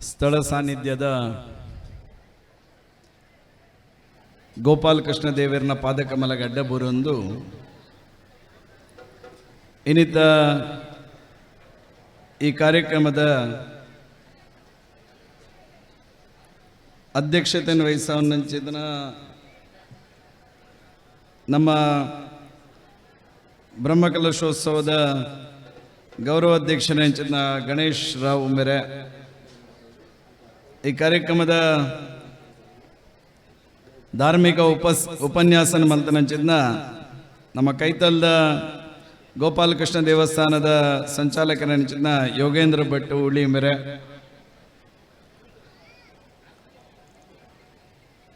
ಸ್ಥಳ ಸಾನ್ನಿಧ್ಯದ ಗೋಪಾಲಕೃಷ್ಣ ದೇವರನ ಪಾದಕಮಲ ಗಡ್ಡ ಬುರೊಂದು. ಇನ್ನಿತ ಈ ಕಾರ್ಯಕ್ರಮದ ಅಧ್ಯಕ್ಷತೆಯನ್ನು ವಹಿಸವನ್ನಂಚಿದನ ನಮ್ಮ ಬ್ರಹ್ಮಕಲಶೋತ್ಸವದ ಗೌರವ ಅಧ್ಯಕ್ಷನ ಗಣೇಶ್ ರಾವ್ ಉಮ್ಮೆರೆ. ಈ ಕಾರ್ಯಕ್ರಮದ ಧಾರ್ಮಿಕ ಉಪಸ್ ಉಪನ್ಯಾಸನ ಮಂತನಂಚಿದ್ನ ನಮ್ಮ ಕೈತಲ್ದ ಗೋಪಾಲಕೃಷ್ಣ ದೇವಸ್ಥಾನದ ಸಂಚಾಲಕರಂಚಿದ್ನ ಯೋಗೇಂದ್ರ ಭಟ್ ಉಳಿ ಮೇರೆ.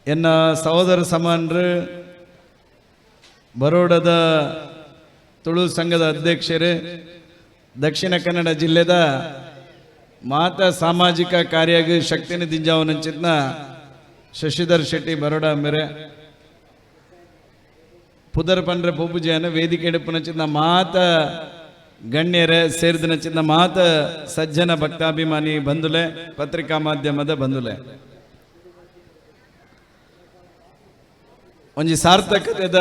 ಎನ್ನ ಸಹೋದರ ಸಮಾನರು ಬರೋಡದ ತುಳು ಸಂಘದ ಅಧ್ಯಕ್ಷರು, ದಕ್ಷಿಣ ಕನ್ನಡ ಜಿಲ್ಲೆದ ಮಾತ ಸಾಮಾಜಿಕ ಕಾರ್ಯಗ ಶಕ್ತಿನ ದಿಂಜಾವನಂಚಿದ್ನ ಶಶಿಧರ್ ಶೆಟ್ಟಿ ಬರೋಡ ಮೇರೆ ಪುದರ್ ಪಂಡ್ರೆ ಪೂಪೂಜೆಯನ್ನು ವೇದಿಕೆ ಎಡುಪುನಚಿದ್ನ ಮಾತ ಗಣ್ಯರೇ ಸೇರಿದನಚಿದ್ನ ಮಾತ ಸಜ್ಜನ ಭಕ್ತಾಭಿಮಾನಿ ಬಂದುಲೆ ಪತ್ರಿಕಾ ಮಾಧ್ಯಮದ ಬಂದುಲೆ ಒಂಜಿ ಸಾರ್ಥಕತೆದ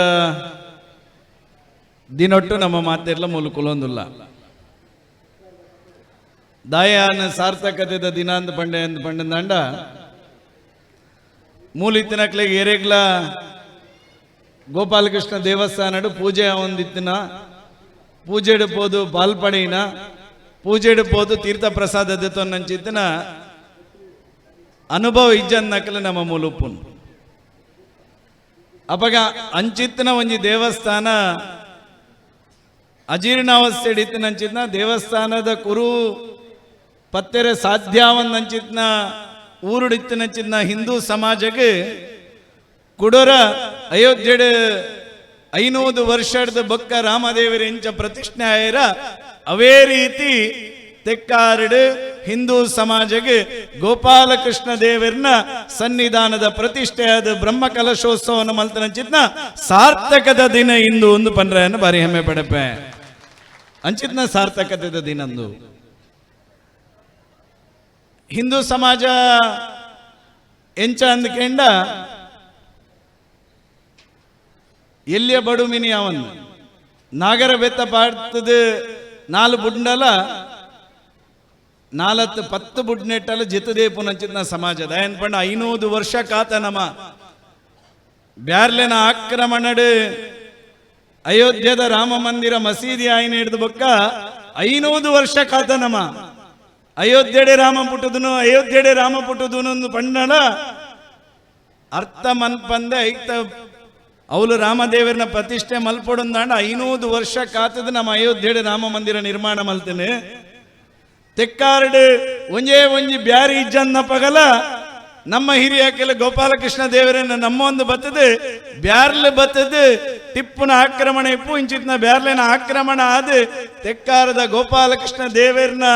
ದಿನೊಟ್ಟು ನಮ್ಮ ಮಾತೆಲ್ಲ ಮೂಲಕುಲೊಂದಿಲ್ಲ ದಾಯಾನ ಸಾರ್ಥಕತೆದ ದಿನ ಅಂತ ಪಂಡೆ ಅಂತ ಪಂಡಂದಾಂಡ ಮೂಲಿತ್ತಿನಕ್ಲೆಗೆ ಏರೆಗ್ಲ ಗೋಪಾಲಕೃಷ್ಣ ದೇವಸ್ಥಾನಡು ಪೂಜೆ ಒಂದಿತ್ತಿನ ಪೂಜೆ ಇಡಬಹುದು ಪಾಲ್ಪಡಿನ ಪೂಜೆ ಇಡಬಹುದು ತೀರ್ಥ ಪ್ರಸಾದ ನಂಚಿತ್ತಿನ ಅನುಭವ ಇಜ್ಜನ್ ನಕಲು ನಮ್ಮ ಮೂಲುಪ್ಪುನು. ಅಪಗ ಅಂಚಿತ್ತಿನ ಒಂಜಿ ದೇವಸ್ಥಾನ ಅಜೀರ್ಣಾವಸ್ಥೆ ಹಿಡಿತಿನಂಚಿದ್ನ ದೇವಸ್ಥಾನದ ಕುರು ಪತ್ತೆರೆ ಸಾಧ್ಯಾವಂದಂಚಿತ್ನ ಊರುಡಿತ್ತಿನಂಚಿದ್ನ ಹಿಂದೂ ಸಮಾಜಕ್ಕೆ ಕುಡರ ಅಯೋಧ್ಯೆಡ್ ಐನೂದು ವರ್ಷದ ಬೊಕ್ಕ ರಾಮದೇವರ ಎಂಚ ಪ್ರತಿಷ್ಠೆ ಆಯರ ಅವೇ ರೀತಿ ತೆಕ್ಕಾರಡು ಹಿಂದೂ ಸಮಾಜಕ್ಕೆ ಗೋಪಾಲಕೃಷ್ಣ ದೇವರನ್ನ ಸನ್ನಿಧಾನದ ಪ್ರತಿಷ್ಠೆಯಾದ ಬ್ರಹ್ಮ ಕಲಶೋತ್ಸವನ ಮಲ್ತನಂಚಿತ್ನ ಸಾರ್ಥಕದ ದಿನ ಇಂದು ಒಂದು ಪಂಡ್ರೆಯನ್ನು ಬಾರಿ ಹೆಮ್ಮೆ ಪಡಪೆ ಅಂಚಿತ್ನ ಸಾರ್ಥಕತೆದ ದಿನಂದು. ಹಿಂದೂ ಸಮಾಜ ಎಂಚ ಅಂದ್ಕೆಂಡ ಎಲ್ಲಿಯ ಬಡುಮಿನಿ ಅವನ್? ನಾಗರ ಬೆತ್ತ ಪಾಡ್ತದ ನಾಲ್ ಬುಡ್ಡಲ ನಾಲತ್ತು ಪತ್ತು ಬುಡ್ನೆಟ್ಟಲ ಜಿತದೇಪು ನಂಚಿದ್ನ ಸಮಾಜದ. ಏನ್ ಪಂಡ, ಐನೂದು ವರ್ಷ ಕಾತ ನಮ ಬ್ಯಾರ್ಲೆನ ಆಕ್ರಮಣಡ್ ಅಯೋಧ್ಯದ ರಾಮ ಮಂದಿರ ಮಸೀದಿ ಆಯ್ನ ಹಿಡಿದು ಬೊಕ್ಕ ಐನೂದು ವರ್ಷ ಕಾತ ನಮ ಅಯೋಧ್ಯೆಡೆ ರಾಮ ಪುಟ್ಟದನು, ಅಯೋಧ್ಯೆಡೆ ರಾಮ ಪುಟ್ಟದನು ಪಂಡಳ ಅರ್ಥ ಮನ್ಪಂದೆ ಐತ ಅವಳು ರಾಮದೇವರನ ಪ್ರತಿಷ್ಠೆ ಮಲ್ಪೊಡಂದಾಂಡ ಐನೂರು ವರ್ಷ ಕಾತದ ನಮ್ಮ ಅಯೋಧ್ಯೆಡೆ ರಾಮ ಮಂದಿರ ನಿರ್ಮಾಣ ಮಲ್ತೇನೆ. ತೆಕ್ಕಾರ್ಡ್ ಒಂಜೇ ಒಂಜಿ ಬ್ಯಾರಿ ಇಜ್ಜನ್ನ ಪಗಲ ನಮ್ಮ ಹಿರಿಯ ಕೆಲ ಗೋಪಾಲಕೃಷ್ಣ ದೇವರನ್ನ ನಮ್ಮೊಂದು ಬತ್ತದೆ, ಬ್ಯಾರ್ಲೆ ಬತ್ತದೆ, ಟಿಪ್ಪುನ ಆಕ್ರಮಣ ಇಪ್ಪು, ಇಂಚಿತ್ನ ಬ್ಯಾರ್ಲೆನ ಆಕ್ರಮಣ ಆದ ತೆಕ್ಕಾರದ ಗೋಪಾಲಕೃಷ್ಣ ದೇವರನ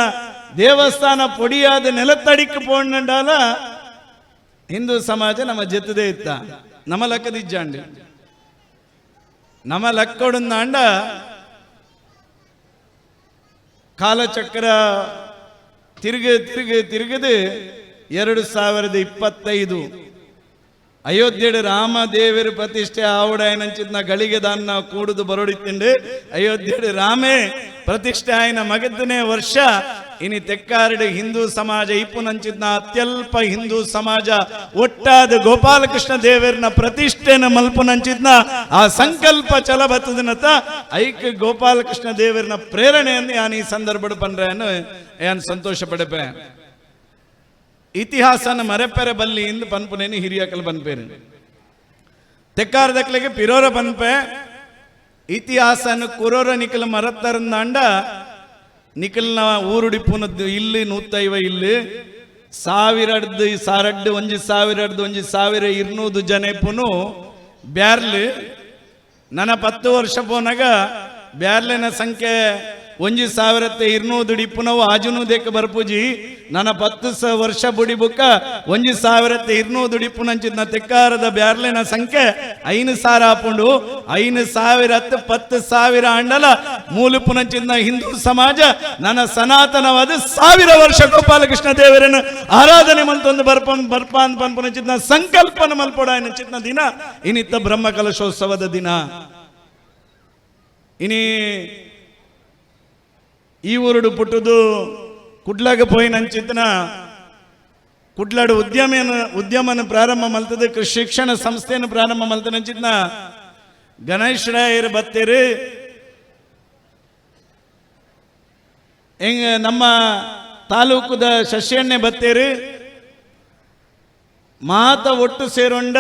ದೇವಸ್ಥಾನ ಪೊಡಿಯಾದ ನೆಲತ್ತಡಿಕ್ಕೆ ಪೋಂಡಾಲ ಹಿಂದೂ ಸಮಾಜ ನಮ್ಮ ಜೊತೆದೇ ಇತ್ತ. ನಮ್ಮ ಲೆಕ್ಕದಿಜ್ಜಾಂಡಿ ನಮ್ಮ ಲೆಕ್ಕೊಡಂದಾಂಡ ಕಾಲಚಕ್ರ ತಿರುಗ ತಿರುಗ, ತಿರುಗದು ಎರಡು ಸಾವಿರದ ಇಪ್ಪತ್ತೈದು ಅಯೋಧ್ಯೆಡು ರಾಮದೇವರ ಪ್ರತಿಷ್ಠೆ ಆವಡ ಏನಂಚಿದ್ನ ಗಳಿಗೆ ದಾನ್ನ ಕೂಡುದು ಬರೋಡಿತ್ತಿಂಡೆ, ಅಯೋಧ್ಯೆಡು ರಾಮೇ ಪ್ರತಿಷ್ಠೆ ಆಯ್ನ ಮಗದನೇ ವರ್ಷ ಇನಿ ತೆಕ್ಕಾರಡು ಹಿಂದೂ ಸಮಾಜ ಇಪ್ಪುನಂಚಿದ್ನ ಅತ್ಯಲ್ಪ ಹಿಂದೂ ಸಮಾಜ, ಒಟ್ಟಾದ ಗೋಪಾಲಕೃಷ್ಣ ದೇವರನ ಪ್ರತಿಷ್ಠೆನ ಮಲ್ಪುನಂಚಿದ್ನ ಆ ಸಂಕಲ್ಪ ಚಲ ಬತ್ತದನತ ಐಕ್ ಗೋಪಾಲಕೃಷ್ಣ ದೇವರನ ಪ್ರೇರಣೆಯನ್ನು ಯಾನ್ ಈ ಸಂದರ್ಭ ಪಂಡ್ರೆಯನ್ನು ಯಾನ್ ಸಂತೋಷ ಪಡಪೆ. ಇತಿಹಾಸನ ಮರೆಪೆರೆ ಬಲ್ಲಿ ಇಂದು ಪನ್ಪುನೇನು ಹಿರಿಯಕಲ್ ಬನ್ಪೇರು ತೆಕ್ಕಾರದಕ್ಲೆಗೆ ಪಿರೋರ ಬನ್ಪೆ ಇತಿಹಾಸನ ಕುರೋರ ನಿಖಲ್ ಮರತ್ತರಂದಾಂಡ ನಿಖಲ್ನ ಊರುಡಿಪುನದ್ದು ಇಲ್ಲಿ ನೂತೈವ ಇಲ್ಲಿ. ಸಾವಿರಡ್ದು ಸಾರಡ್ಡು ಒಂಜಿ ಸಾವಿರಡ್ದು ಒಂಜಿ ಸಾವಿರ ಇರ್ನೂದು ಜನ ಪುನು. ಬ್ಯಾರ್ಲಿ ನನ್ನ ಪತ್ತು ವರ್ಷ ಪೋನಾಗ ಬ್ಯಾರ್ಲಿನ ಸಂಖ್ಯೆ ಒಂಜಿ ಸಾವಿರತ್ತೆ ಇರ್ನೂದು ಆಜುನು ದೇಕ ಬರ್ಪುಜಿ. ನನ್ನ ಪತ್ತು ಸ ವರ್ಷ ಬುಡಿ ಬುಕ್ಕ ಒಂಜಿ ಸಾವಿರತ್ತೆ ಇರ್ನೂದು ಡಿಪ್ಪುನಂಚಿನ ತೆಕ್ಕಾರದ ಬ್ಯಾರ್ಲಿನ ಸಂಖ್ಯೆ ಐನು ಸಾವಿರ ಆಪುಂಡು. ಐನು ಸಾವಿರ ಪತ್ತು ಸಾವಿರ ಅಂಡಲ ಮೂಲುಪುನಂಚಿನ ಹಿಂದೂ ಸಮಾಜ. ನನ್ನ ಸನಾತನವಾದ ಸಾವಿರ ವರ್ಷ ಗೋಪಾಲಕೃಷ್ಣ ದೇವರನ್ನು ಆರಾಧನೆ ಮಂತೊಂದು ಬರ್ಪನ್ ಬರ್ಪಾನ್ ಪನ್ಪುನಂಚಿನ ಸಂಕಲ್ಪನ ಮಲ್ಪೋಡ ಚಿತ್ನ ದಿನ. ಇನ್ನಿತ್ತ ಬ್ರಹ್ಮ ಕಲಶೋತ್ಸವದ ದಿನ. ಇನಿ ಈ ಊರುಡು ಪುಟ್ಟುದು ಕುಡ್ಲಾಗ ಪೋಯಿನಂಚಿತ್ನ ಕುಡ್ಲಾಡು ಉದ್ಯಮನ ಉದ್ಯಮನ ಪ್ರಾರಂಭ ಮಲ್ತದ, ಕೃಷಿ ಶಿಕ್ಷಣ ಸಂಸ್ಥೆಯನ್ನು ಪ್ರಾರಂಭ ಮಲ್ತನಂಚಿತ್ನ ಗಣೇಶ್ ರಾಯರ್ ಬತ್ತೇರಿ. ಹೆಂಗ ನಮ್ಮ ತಾಲೂಕುದ ಶಶಿಯಣ್ಣೆ ಬತ್ತೇರಿ. ಮಾತ ಒಟ್ಟು ಸೇರೊಂಡ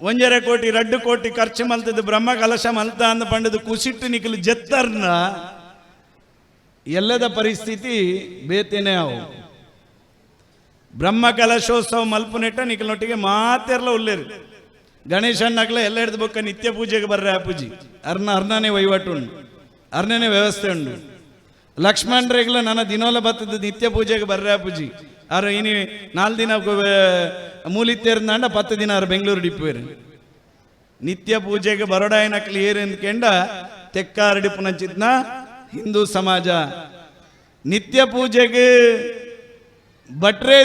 ಒಂಜರ ಕೋಟಿ, ರಡ್ಡು ಕೋಟಿ ಖರ್ಚು ಮಲ್ತದ ಬ್ರಹ್ಮ ಕಲಶ ಮಲ್ತ ಅಂದ ಪಂಡದು, ಕುಸಿಟ್ಟು ನಿಖಲು ಜತ್ತರ್ನ. ಎಲ್ಲದ ಪರಿಸ್ಥಿತಿ ಬೇತೇನೆ ಅವು. ಬ್ರಹ್ಮ ಕಲಶೋತ್ಸವ ಮಲ್ಪುನೆಟ್ಟ ನಿಖಲ್ನೊಟ್ಟಿಗೆ ಮಾತೆರ್ಲ ಉಲ್ಲೇರು. ಗಣೇಶನ್ನಗ್ಲ ಎಲ್ಲ ಹಿಡಿದು ಬೊಕ್ಕ ನಿತ್ಯ ಪೂಜೆಗೆ ಬರ್ರೆ ಆ ಅರ್ನ ಅರ್ನನೇ ವಹಿವಾಟು ಉಂಡು ಅರ್ನನೇ ವ್ಯವಸ್ಥೆ ಉಂಡು. ಲಕ್ಷ್ಮಣರೇಗ್ಲ ನನ್ನ ದಿನೋಲ ಬತ್ತದ ನಿತ್ಯ ಪೂಜೆಗೆ ಬರ್ರೆ ಆ ಪೂಜಿ ಅವ್ರು ಇನಿ ನಾಲ್ ದಿನ ಮೂಲಿತ್ತೇರ್ನಾಂಡ ಪತ್ತು ದಿನ ಅವ್ರು ಬೆಂಗಳೂರು ಡಿಪ್ಪೇರಿ ನಿತ್ಯ ಪೂಜೆಗೆ ಬರೋಡಾಯನ ಕ್ಲಿಯರ್ ಎಂದ್ಕೆಂಡ ತೆಕ್ಕಾರ ಡಿಪ್ಪು ಚಿತ್ನ ಹಿಂದೂ ಸಮಾಜ, ನಿತ್ಯ ಪೂಜೆಗೆ ಬಟ್ರೆ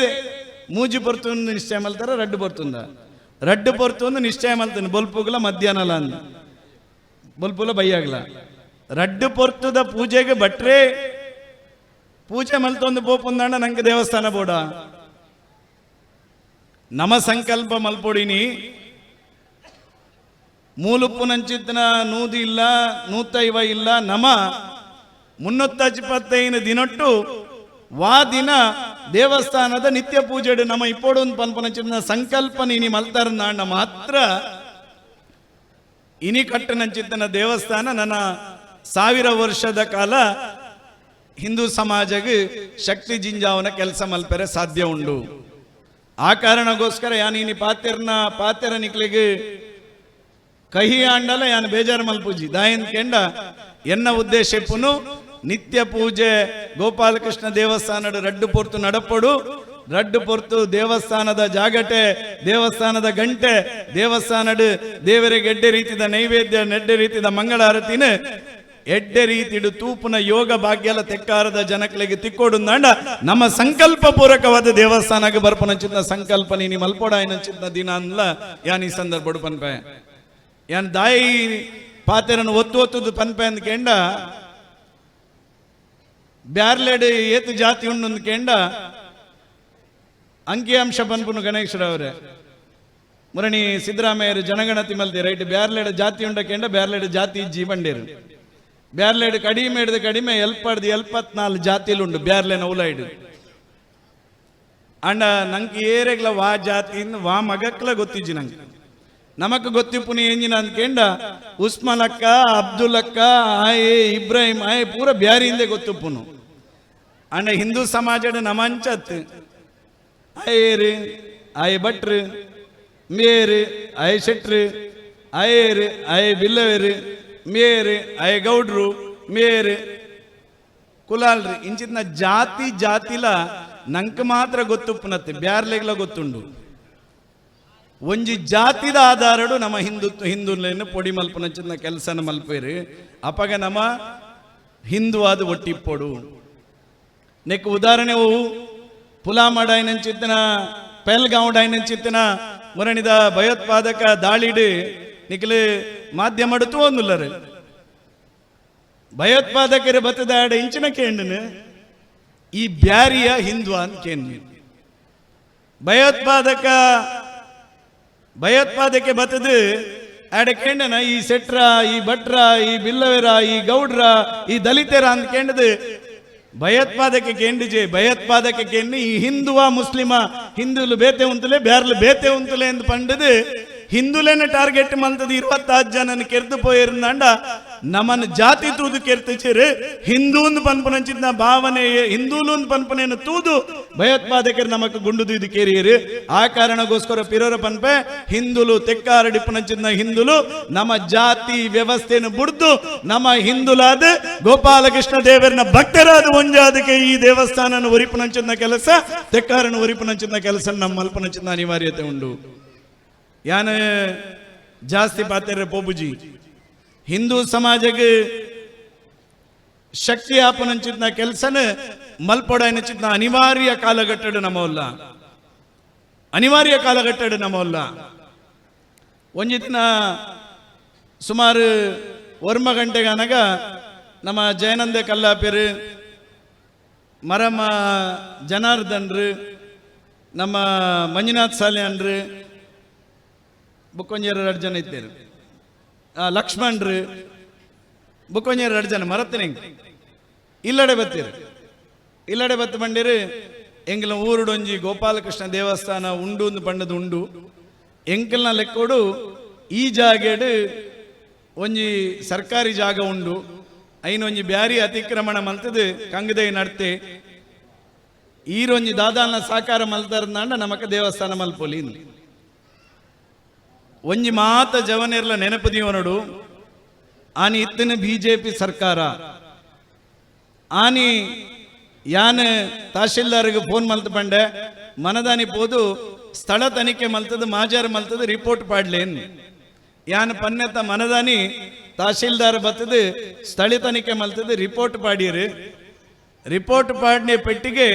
ಮೂಜಿ ಪೊರ್ತುಂದು ನಿಶ್ಚಯ ಮಲ್ತಾರ, ರಡ್ಡು ಪೊರ್ತುಂದ ರಡ್ಡು ಪೊರ್ತುಂದು ನಿಶ್ಚಯ ಮಲ್ತಾನೆ, ಬೊಲ್ಪುಗ್ಲ ಮಧ್ಯಾಹ್ನಲ ಅಂದ. ಬೊಲ್ಪುಲ ಬೈಯಾಗಲ. ರಡ್ಡು ಪೊರ್ತುದ ಪೂಜೆಗೆ ಬಟ್ರೆ ಪೂಜೆ ಮಲ್ತೊಂದು ಪೋಪುಂದಾಂಡ ನಂಗೆ ದೇವಸ್ಥಾನ ಬೋಡ. ನಮ ಸಂಕಲ್ಪ ಮಲ್ಪೊಡಿನಿ. ಮೂಲುಪ್ಪು ನಂಚಿತ್ತಿನ ನೂದಿ ಇಲ್ಲ, ನೂತೈವ ಇಲ್ಲ, ನಮ ಮುನ್ನೂತ್ತೈದು ದಿನಟ್ಟು ವಾ ದಿನ ದೇವಸ್ಥಾನದ ನಿತ್ಯ ಪೂಜೆಡು ನಮ್ಮ ಪನ್ಪನ ಪನ್ಪನಂಚಿನ ಸಂಕಲ್ಪ ನೀನಿ ಮಲ್ತಾರ ನಾಂಡ ಮಾತ್ರ. ಇನಿ ಕಟ್ಟನಂಚಿತ್ತನ ದೇವಸ್ಥಾನ ನನ್ನ ಸಾವಿರ ವರ್ಷದ ಕಾಲ ಹಿಂದೂ ಸಮಾಜಗೆ ಶಕ್ತಿ ಜಿಂಜಾವನ ಕೆಲಸ ಮಲ್ಪರೆ ಸಾಧ್ಯ ಉಂಡು. ಆ ಕಾರಣಗೋಸ್ಕರ ಯಾನೀನಿ ಪಾತೆರ್ನ ಪಾತೆರ ನಿಕ್ಲಿಗೆ ಕಹಿ ಆಂಡಲ ಯಾನ್ ಬೇಜಾರು ಮಲ್ಪೂಜಿ ದಾಯನ್ ಕೆಂಡ ಎನ್ನ ಉದ್ದೇಶ ನಿತ್ಯ ಪೂಜೆ ಗೋಪಾಲಕೃಷ್ಣ ದೇವಸ್ಥಾನದ ರಡ್ಡು ಪೊರ್ತು ನಡಪಡು. ರಡ್ಡು ಪೊರ್ತು ದೇವಸ್ಥಾನದ ಜಾಗಟೆ, ದೇವಸ್ಥಾನದ ಗಂಟೆ, ದೇವಸ್ಥಾನದ ದೇವರಿಗೆ ಎಡ್ಡೆ ರೀತಿದ ನೈವೇದ್ಯ ನೆಡ್ಡೆ ರೀತಿದ ಮಂಗಳಾರತಿನ ಎಡ್ಡೆ ರೀತಿಡು ತೂಪುನ ಯೋಗ ಭಾಗ್ಯಲ ತೆಕ್ಕಾರದ ಜನಕ್ಲೆಗೆ ತಿಕ್ಕೋಡು ನಾಂಡ. ನಮ್ಮ ಸಂಕಲ್ಪ ಪೂರಕವಾದ ದೇವಸ್ಥಾನಕ್ಕೆ ಸಂಕಲ್ಪ ನೀನಿ ಮಲ್ಪೋಡ ಏನಂಚಿನ ದಿನ ಅನ್ಲ ಯಾನ್ ಈ ಸಂದರ್ಭ ಪನ್ಪೆ. ಯಾನ್ ದಾಯಿ ಪಾತೆರನ್ನು ಒತ್ತು ಒತ್ತುದು ಪನ್ಪೆ ಅಂದ್ಕೆಂಡ ಬ್ಯಾರ್ಲೆಡ್ ಏತು ಜಾತಿ ಉಂಡು ಅಂಶ ಅಂಕಿಅಂಶ ಪನ್ಪುನು ಗಣೇಶ್ವರವ್ರೆ ಮುರಣಿ ಸಿದ್ದರಾಮಯ್ಯರು ಜನಗಣತಿ ಮಲ್ತಿ ರೈಟ್, ಬ್ಯಾರ್ಲೆಡ್ ಜಾತಿ ಉಂಡ ಕೆಂಡ, ಬ್ಯಾರ್ಲೆಡ್ ಜಾತಿ ಇಜ್ಜಿ ಬ್ಯಾರ್ಲೆಡ್ ಕಡಿಮೆ ಹಿಡಿದು ಕಡಿಮೆ, ಎಲ್ಪಡ್ದು ಎಲ್ಪತ್ನಾಲ್ಕು ಜಾತಿಲುಂಡು ಬ್ಯಾರ್ಲೆನ ಉಲೈಡು ಅಂಡ ನಂಗೆ ಏರೆಗ್ಲ ವಾ ಜಾತಿಯಿಂದ ವಾ ಮಗಕ್ಲ ಗೊತ್ತಿಜ್ಜಿ ನಂಗೆ. ನಮಕ್ ಗೊತ್ತಿಪ್ಪುನಿ ಎಂಜಿನ ಅಂದ್ಕೆಂಡ ಉಸ್ಮಾನ್ ಅಕ್ಕ ಅಬ್ದುಲ್ ಅಕ್ಕ ಆಯ್ ಇಬ್ರಾಹಿಂ, ಆಯ್ ಪೂರ ಬ್ಯಾರಿಯಿಂದೆ ಗೊತ್ತಿಪ್ಪುನು. ಅಂಡ ಹಿಂದೂ ಸಮಾಜದ ನಮಂಚತ್. ಆಯೇರು ಐ ಭಟ್ರು ಮೇರ್ ಅಯೆ ಶೆಟ್ರು ಆಯೇರು ಐ ಬಿಲ್ಲವೇರು ಮೇರ್ ಅಯೆ ಗೌಡ್ರು ಮೇರು ಕುಲಾಲ್ರಿ ಇಂಚಿನ ಜಾತಿ ಜಾತಿಲ ನಂಕ ಮಾತ್ರ ಗೊತ್ತುಪ್ಪನತ್ತೆ, ಬ್ಯಾರ್ಲೆಗ್ಲ ಗೊತ್ತುಂಡು. ಒಂಜಿ ಜಾತಿದ ಆಧಾರಡು ನಮ್ಮ ಹಿಂದುತ್ವ ಹಿಂದುಲೇನು ಪೊಡಿ ಮಲ್ಪನಂಚಿನ ಕೆಲಸನ ಮಲ್ಪೇರಿ. ಅಪಗ ನಮ್ಮ ಹಿಂದೂ ಆದ ಒಟ್ಟಿಪ್ಪೊಡು. ಉದಾಹರಣೆ ಅವು ಪುಲಾಮಡ ಚಿತ್ತನ ಪೆಲ್ಗಾಂವ್ ಚಿತ್ತನ ಮುರಣಿದ ಭಯೋತ್ಪಾದಕ ದಾಳಿಡು ನಿಖಲು ಮಾಧ್ಯಮ ಅಡುತ್ತು ಒಂದುಲ್ಲರು ಭಯೋತ್ಪಾದಕರು ಬತ್ತದ ಆಡ ಇಂಚಿನ ಕೇಂಡನು, ಈ ಬ್ಯಾರಿಯ ಹಿಂದ್ವಾನ್ ಕೇಂದ್ರ. ಭಯೋತ್ಪಾದಕ ಭಯೋತ್ಪಾದಕ್ಕೆ ಬತ್ತದು ಆಡ ಕೇಂಡನ, ಈ ಸೆಟ್ರ ಈ ಭಟ್ರ, ಈ ಬಿಲ್ಲವೆರ, ಈ ಗೌಡ್ರ, ಈ ದಲಿತರ ಅಂತ ಕೇಂಡದು ಭಯೋತ್ಪಾದಕ ಕೇಂಡಿಜೆ ಭಯೋತ್ಪಾದಕ ಕೇಂಡಿ ಈ ಹಿಂದುವ ಮುಸ್ಲಿಮ, ಹಿಂದುಲು ಬೇತೆ ಉಂತಲೆ, ಬ್ಯಾರ್ಲು ಬೇತೆ ಉಂತಲೆ ಎಂದು ಪಂಡದು ಹಿಂದುಲೇನೆ ಟಾರ್ಗೆಟ್ ಮಂತದ ಇರುವತ್ತಾರು ಜನನ ಕೆರೆದು ಪೋಯಿರಂದಾಂಡ ನಮ್ಮನ್ನ ಜಾತಿ ತೂದು ಕೆರ್ತಿಚಿರು ಹಿಂದೂ ಪನ್ಪನಂಚಿನ ಭಾವನೆ ಹಿಂದೂಲು ಪನ್ಪನೆಯನ್ನು ತೂದು ಭಯೋತ್ಪಾದಕರು ನಮಕ್ ಗುಂಡುದು ಇದು ಕೇರಿಯರು. ಆ ಕಾರಣಗೋಸ್ಕರ ಪಿರೋರ ಪನ್ಪೆ, ಹಿಂದುಲು ತೆಕ್ಕಾರ ಡಿಪ್ಪನಂಚಿನ ಹಿಂದುಲು ನಮ್ಮ ಜಾತಿ ವ್ಯವಸ್ಥೆಯನ್ನು ಬುಡ್ದು ನಮ್ಮ ಹಿಂದುಲಾದ ಗೋಪಾಲಕೃಷ್ಣ ದೇವರನ ಭಕ್ತರಾದ ಒಂಜಾದಕ್ಕೆ ಈ ದೇವಸ್ಥಾನ ಒರಿಪನಂಚಿನ ಕೆಲಸ, ತೆಕ್ಕಾರನ ಒರಿಪನಂಚಿನ ಕೆಲಸ ನಮ್ಮ ಮಲ್ಪನಂಚಿನ ಅನಿವಾರ್ಯತೆ ಉಂಡು. ಯಾನ ಜಾಸ್ತಿ ಪಾತ್ರ ಪೋಬುಜಿ ಹಿಂದೂ ಸಮಾಜಕ್ಕೆ ಶಕ್ತಿ ಆಪನಂಚಿತ್ನ ಕೆಲಸನ ಮಲ್ಪೊಡನಚಿದ್ನ ಅನಿವಾರ್ಯ ಕಾಲಘಟ್ಟಡು ನಮ್ಮಲ್ಲ ಅನಿವಾರ್ಯ ಕಾಲಘಟ್ಟಡು ನಮ್ಮಲ್ಲ ಒಂಜಿ ದಿನ ಸುಮಾರು ವರ್ಮ ಗಂಟೆಗನಗ ನಮ್ಮ ಜಯನಂದ ಕಲ್ಲಾಪೆರು, ಮರಮ ಜನಾರ್ದನ್ರು, ನಮ್ಮ ಮಂಜುನಾಥ್ ಸಾಲೆ ಅನ್ರು ಎರಡು ಜನ ಲಕ್ಷ್ಮಣ್ರು ಬುಕ್ಕೊಂಜೇರು ಎರಡು ಜನ, ಮರತ್ತಿನ ಇಲ್ಲಡೆ ಬತ್ತಿರು. ಇಲ್ಲಡೆ ಬತ್ತು ಬಂಡಿರು ಎಂಗಿಲ ಊರುಡೊಂಜಿ ಗೋಪಾಲಕೃಷ್ಣ ದೇವಸ್ಥಾನ, ಉಂಡು ಒಂದು ಪಂಡದು ಉಂಡು. ಎಂಕಲ್ನ ಲೆಕ್ಕೋಡು, ಈ ಜಾಗೆಡು ಒಂಜಿ ಸರ್ಕಾರಿ ಜಾಗ ಉಂಡು. ಐನೊಂಜಿ ಬ್ಯಾರಿ ಅತಿಕ್ರಮಣ ಮಲ್ತದು, ಕಂಗದೈ ನಡ್ತೆ. ಈರೊಂಜಿ ದಾದಾನ ಸಾಕಾರ ಮಲ್ತಾರ ನಮಕ ದೇವಸ್ಥಾನ ಮಲ್ಪೊಲಿ. ಒಂಜಿ ಮಾತ ಜವನೆರ್ಲ ನೆನಪದಿವನಡು ಆನಿ ಇತ್ತಿನ ಬಿಜೆಪಿ ಸರ್ಕಾರ. ಆನಿ ಯಾನ್ ತಹಶೀಲ್ದಾರ್ಗೆ ಫೋನ್ ಮಲ್ತ ಪಂಡೆ, ಮನದಾನಿ ಪೋದು ಸ್ಥಳ ತನಿಖೆ ಮಲ್ತದ, ಮಾಜಾರ್ ಮಲ್ತದ, ರಿಪೋರ್ಟ್ ಪಾಡ್ಲೇನ್ ಯಾನ್ ಪನ್ನೆತ್ತ ಮನದಾನಿ ತಹಶೀಲ್ದಾರ್ ಬತ್ತದ, ಸ್ಥಳ ತನಿಖೆ ಮಲ್ತದ, ರಿಪೋರ್ಟ್ ಪಾಡಿಯರು. ರಿಪೋರ್ಟ್ ಪಾಡ್ನೆ ಪೆಟ್ಟಿಗೆ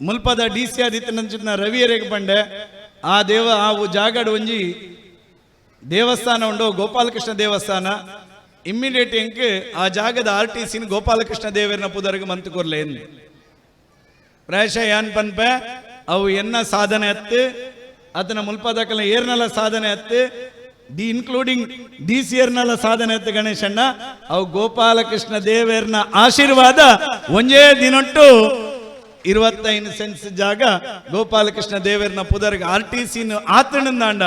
ಮುಲ್ಪದ ಡಿ ಸಿ ಆದಿತ್ಯನಂಚಿನ ರವಿಯರಿಗೆ ಪಂಡೆ, ಆ ದೇವ ಆ ಜಾಗಡ್ ಒಂಜಿ ದೇವಸ್ಥಾನ ಉಂಡು, ಗೋಪಾಲಕೃಷ್ಣ ದೇವಸ್ಥಾನ. ಇಮ್ಮಿಡಿಯೇಟ್ ಎಂಕ್ ಆ ಜಾಗದ ಆರ್ ಟಿ ಸಿನ ಗೋಪಾಲಕೃಷ್ಣ ದೇವರಿನ ಪುದರ್ಗ ಮಂತ್ ಕೊರ್ಲೆ ಪ್ರಾಯಶಃ ಏನ್ ಪನ್ಪ, ಅವು ಎನ್ನ ಸಾಧನೆ ಅತ್ತು ಅದನ್ನ ಮುಲ್ಪದಕಲ್ನ ಏರ್ನಲ್ಲ ಸಾಧನೆ ಅತ್ತು, ದಿ ಇನ್ಕ್ಲೂಡಿಂಗ್ ದಿಸ್ ಇಯರ್ನಲ್ಲ ಸಾಧನೆ ಎತ್ತ ಗಣೇಶಣ್ಣ, ಅವು ಗೋಪಾಲಕೃಷ್ಣ ದೇವೇರ್ನ ಆಶೀರ್ವಾದ ಒಂಜೇ ದಿನಟ್ಟು ಇರುವತ್ತೈದು ಸೆನ್ಸ್ ಜಾಗ ಗೋಪಾಲಕೃಷ್ಣ ದೇವೇರ್ನ ಪುದರ್ಗ ಆರ್ ಟಿ ಸಿನ ಆತಣಂದಾಂಡ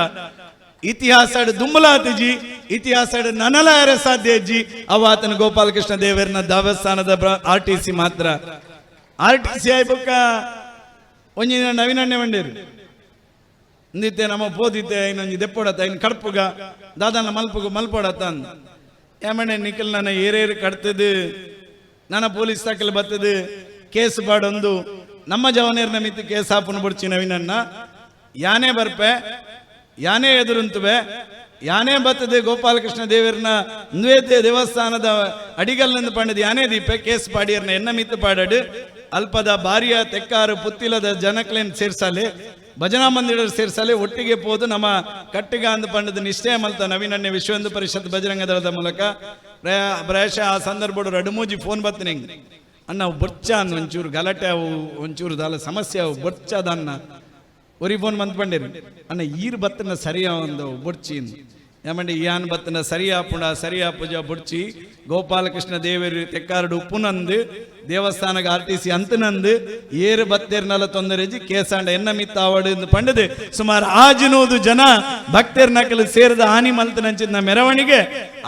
ಇತಿಹಾಸಡ್ ದುಮ್ಮಲಾತಿಜಿ ಇತಿಹಾಸಡ್ ಸಾಧ್ಯ ಅಜ್ಜಿ ಅವ ಆತನ ಗೋಪಾಲಕೃಷ್ಣ ದೇವರನ್ನ ದೇವಸ್ಥಾನದ ಆರ್ ಟಿ ಸಿ ಮಾತ್ರ. ಆರ್ ಟಿ ಸಿ ಆಯ್ಬಕ್ಕ ಒಂಜಿನ ನವೀನಣ್ಣೆ ಮಂಡೇರು. ಇಂದಿತ್ತೆ ನಮ್ಮ ಪೋದಿತ್ತೆ ಇನ್ನೊಂದು ದೆಪ್ಪೊಡತ್ತ, ಇನ್ನು ಕಡ್ಪುಗ, ದಾದಾನ ಮಲ್ಪುಗ ಮಲ್ಪೊಡತ್ತ ಅಂದ. ಏಮಣ್ಣೆ ನಿಖಲ್ ನನ್ನ ಏರೇರು ಕಡ್ತದು ನನ್ನ ಪೊಲೀಸ್ ತಾಕಲ್ ಬತ್ತದು ಕೇಸ್ ಬಾಡೊಂದು, ನಮ್ಮ ಜವನೇರ್ನ ಮಿತ್ತು ಕೇಸ್ ಹಾಪನ್ ಬಿಡ್ಚಿ ನವೀನಣ್ಣ. ಯಾನೇ ಬರ್ಪೆ ಯಾನೇ ಎದುರುಂತುವೆ, ಯಾನೇ ಬತ್ತದೆ ಗೋಪಾಲಕೃಷ್ಣ ದೇವರನ ನ್ವೇತೆ ದೇವಸ್ಥಾನದ ಅಡಿಗಲ್ಲಿಂದ ಪಂಡದ ಯಾನೇ ದೀಪೆ, ಕೇಸ್ ಪಾಡಿಯರ್ನ ಎನ್ನ ಮಿತ್ತು ಪಾಡಡು, ಅಲ್ಪದ ಬಾರಿಯ ತೆಕ್ಕಾರು ಪುತ್ತಿಲದ ಜನಕ್ಲೇನ್ ಸೇರ್ಸಲೆ, ಭಜನಾ ಮಂದಿರ ಸೇರ್ಸಲೆ, ಒಟ್ಟಿಗೆ ಪೋದು ನಮ್ಮ ಕಟ್ಟಿಗ ಅಂದ ಪಂಡದ ನಿಶ್ಚಯ ಮಲ್ತ ನವೀನಣ್ಣ ವಿಶ್ವಂದು ಪರಿಷತ್ ಬಜರಂಗ ದಳದ ಮೂಲಕ. ಪ್ರಾಯ- ಪ್ರಾಯಶಃ, ಆ ಸಂದರ್ಭ ರಡುಮೂಜಿ ಫೋನ್ ಬತ್ತನಿಂಗ್ ಅಣ್ಣ ಬೊಚ್ಚ ಅಂದ್ ಒಂಚೂರು ಗಲಾಟೆ ಅವು, ಒಂಚೂರು ದಾಲ ಸಮಸ್ಯೆ ಅವು ಬೊಚ್ಚದ ಅನ್ನ ಒರಿ ಫೋನ್ ಮಂತ್ ಬಂಡೇರಿ ಅನ್ನ ಈರ್ ಬತ್ತನ ಸರಿಯಾ ಒಂದು ಬೊಡ್ಚಿ ఏమంటే ఈయాన్ బత్తన సరియాపుడ సరియాపుజ బుడ్చి గోపాలకృష్ణ దేవరి తెక్కారుడు ఉప్పునందు ದೇವಸ್ಥಾನಗ ಆರ್ ಟಿ ಸಿ ಅಂತನಂದು ಏರು ಬತ್ತೇರ್ನಲ ತೊಂದರೆಜಿ ಕೇಸಾಂಡ ಎನ್ನ ಮಿತ್ತಾವಡು ಎಂದು ಪಂಡದು ಸುಮಾರು ಆಜಿನೂದು ಜನ ಭಕ್ತೇರ್ ನಕಲು ಸೇರಿದ ಆನಿ ಮಲ್ತನಂಚಿದ್ನ ಮೆರವಣಿಗೆ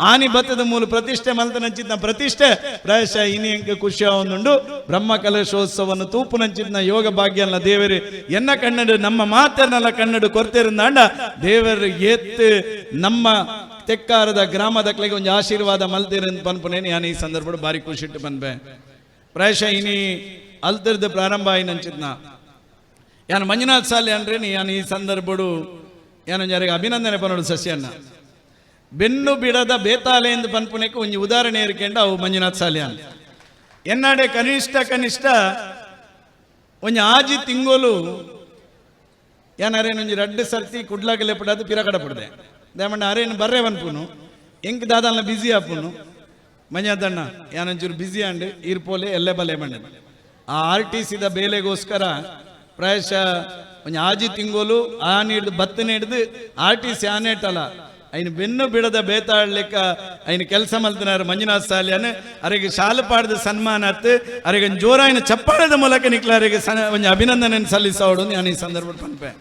ಆನಿ ಬತ್ತದ ಮೂಲ ಪ್ರತಿಷ್ಠೆ ಮಲ್ತನಂಚಿದ್ನ ಪ್ರತಿಷ್ಠೆ ಪ್ರಾಯಶಃ ಇನಿ ಎಂಕ ಖುಷಿ ಒಂದುಂಡು ಬ್ರಹ್ಮ ಕಲಶೋತ್ಸವವನ್ನು ತೂಪುನಂಚಿದ್ನ ಯೋಗ ಭಾಗ್ಯನ ದೇವರು ಎನ್ನ ಕನ್ನಡ ನಮ್ಮ ಮಾತರ್ನಲ್ಲ ಕನ್ನಡ ಕೊರ್ತಿರಂದಾಂಡ ದೇವರು ಎತ್ತು ನಮ್ಮ ತೆಕ್ಕಾರದ ಗ್ರಾಮದಕ್ಲಿಗೆ ಒಂದು ಆಶೀರ್ವಾದ ಮಲ್ತಿರಂತ ಪನ್ಪುನೇನು ನಾನು ಈ ಸಂದರ್ಭ ಬಾರಿ ಖುಷಿಟ್ಟು ಪನ್ಪೆ ಪ್ರಾಯಶಃ ಇನಿ ಅಲ್ತಿರ್ದು ಪ್ರಾರಂಭ ಆಯ್ನಂಚಿದ್ನ ಯಾನು ಮಂಜುನಾಥ್ ಸಾಲಿ ಅಂದ್ರೆ ಯಾನು ಈ ಸಂದರ್ಭಡು ಯಾನು ಯಾರಿಗೆ ಅಭಿನಂದನೆ ಪನ್ನೋಡು ಸಸ್ಯನ್ನ. ಬೆನ್ನು ಬಿಡದ ಬೇತಾಲೆ ಎಂದು ಪನ್ಪುನಕ್ಕೆ ಒಂದು ಉದಾಹರಣೆ ಇರ್ಕೊಂಡು ಅವು ಮಂಜುನಾಥ್ ಸಾಲಿಯಾನ್ ಎನ್ನಾಡೆ ಕನಿಷ್ಠ ಕನಿಷ್ಠ ಒಂದು ಆಜಿ ತಿಂಗೋಲು ಏನಾರೇನು ರಡ್ಡು ಸರ್ತಿ ಕುಡ್ಲಾಗಲೆ ಪಡೋದು ಪಿರಕಡ ಪಡ್ದೆ ದೇಮಂಡ ಅರೇನ್ ಬರ್ರೆ ಅನ್ಪುನು ಎಂಕ್ ದಾದಾಲ ಬಿಸಿ ಆಪುನು ಮಂಜಾದಣ್ಣ ಯಾನೊಂಚೂರು ಬಿಸಿ ಅಂಡ್ ಇರ್ಪೋಲೆ ಎಲ್ಲೆ ಬಲೆ ಮಂಡ ಆ ಆರ್ ಟಿ ಸಿದ ಬೇಲೆಗೋಸ್ಕರ ಪ್ರಾಯಶಃ ಒಂಜಿ ಆಜಿ ತಿಂಗೋಲು ಆ ಹಿಡ್ದು ಬತ್ತನೆ ಹಿಡ್ದು ಆರ್ ಟಿ ಸಿ ಆನೆ ಇಟ್ಟಲ್ಲ. ಐನು ಬೆನ್ನು ಬಿಡದ ಬೇತಾಡ್ಲಿಕ್ಕ ಅಯ್ನ ಕೆಲಸ ಮಲ್ತನಾರ ಮಂಜುನಾಥ್ ಸಾಲಿಯನ್, ಅರೆಗೆ ಶಾಲು ಪಾಡ್ದ ಸನ್ಮಾನ ಅತ್ತು ಅರೆಗೆ ಒಂದ್ ಜೋರಾಯಿನ ಚಪ್ಪಾಳದ ಮೂಲಕ ನಿಕ್ಲಾರಿಗೆ ಸನ್ ಒಂಜಿ ಅಭಿನಂದನೆ ಸಲ್ಲಿಸೋಡು ನಾನು ಈ ಸಂದರ್ಭ ಪನ್ಪೆ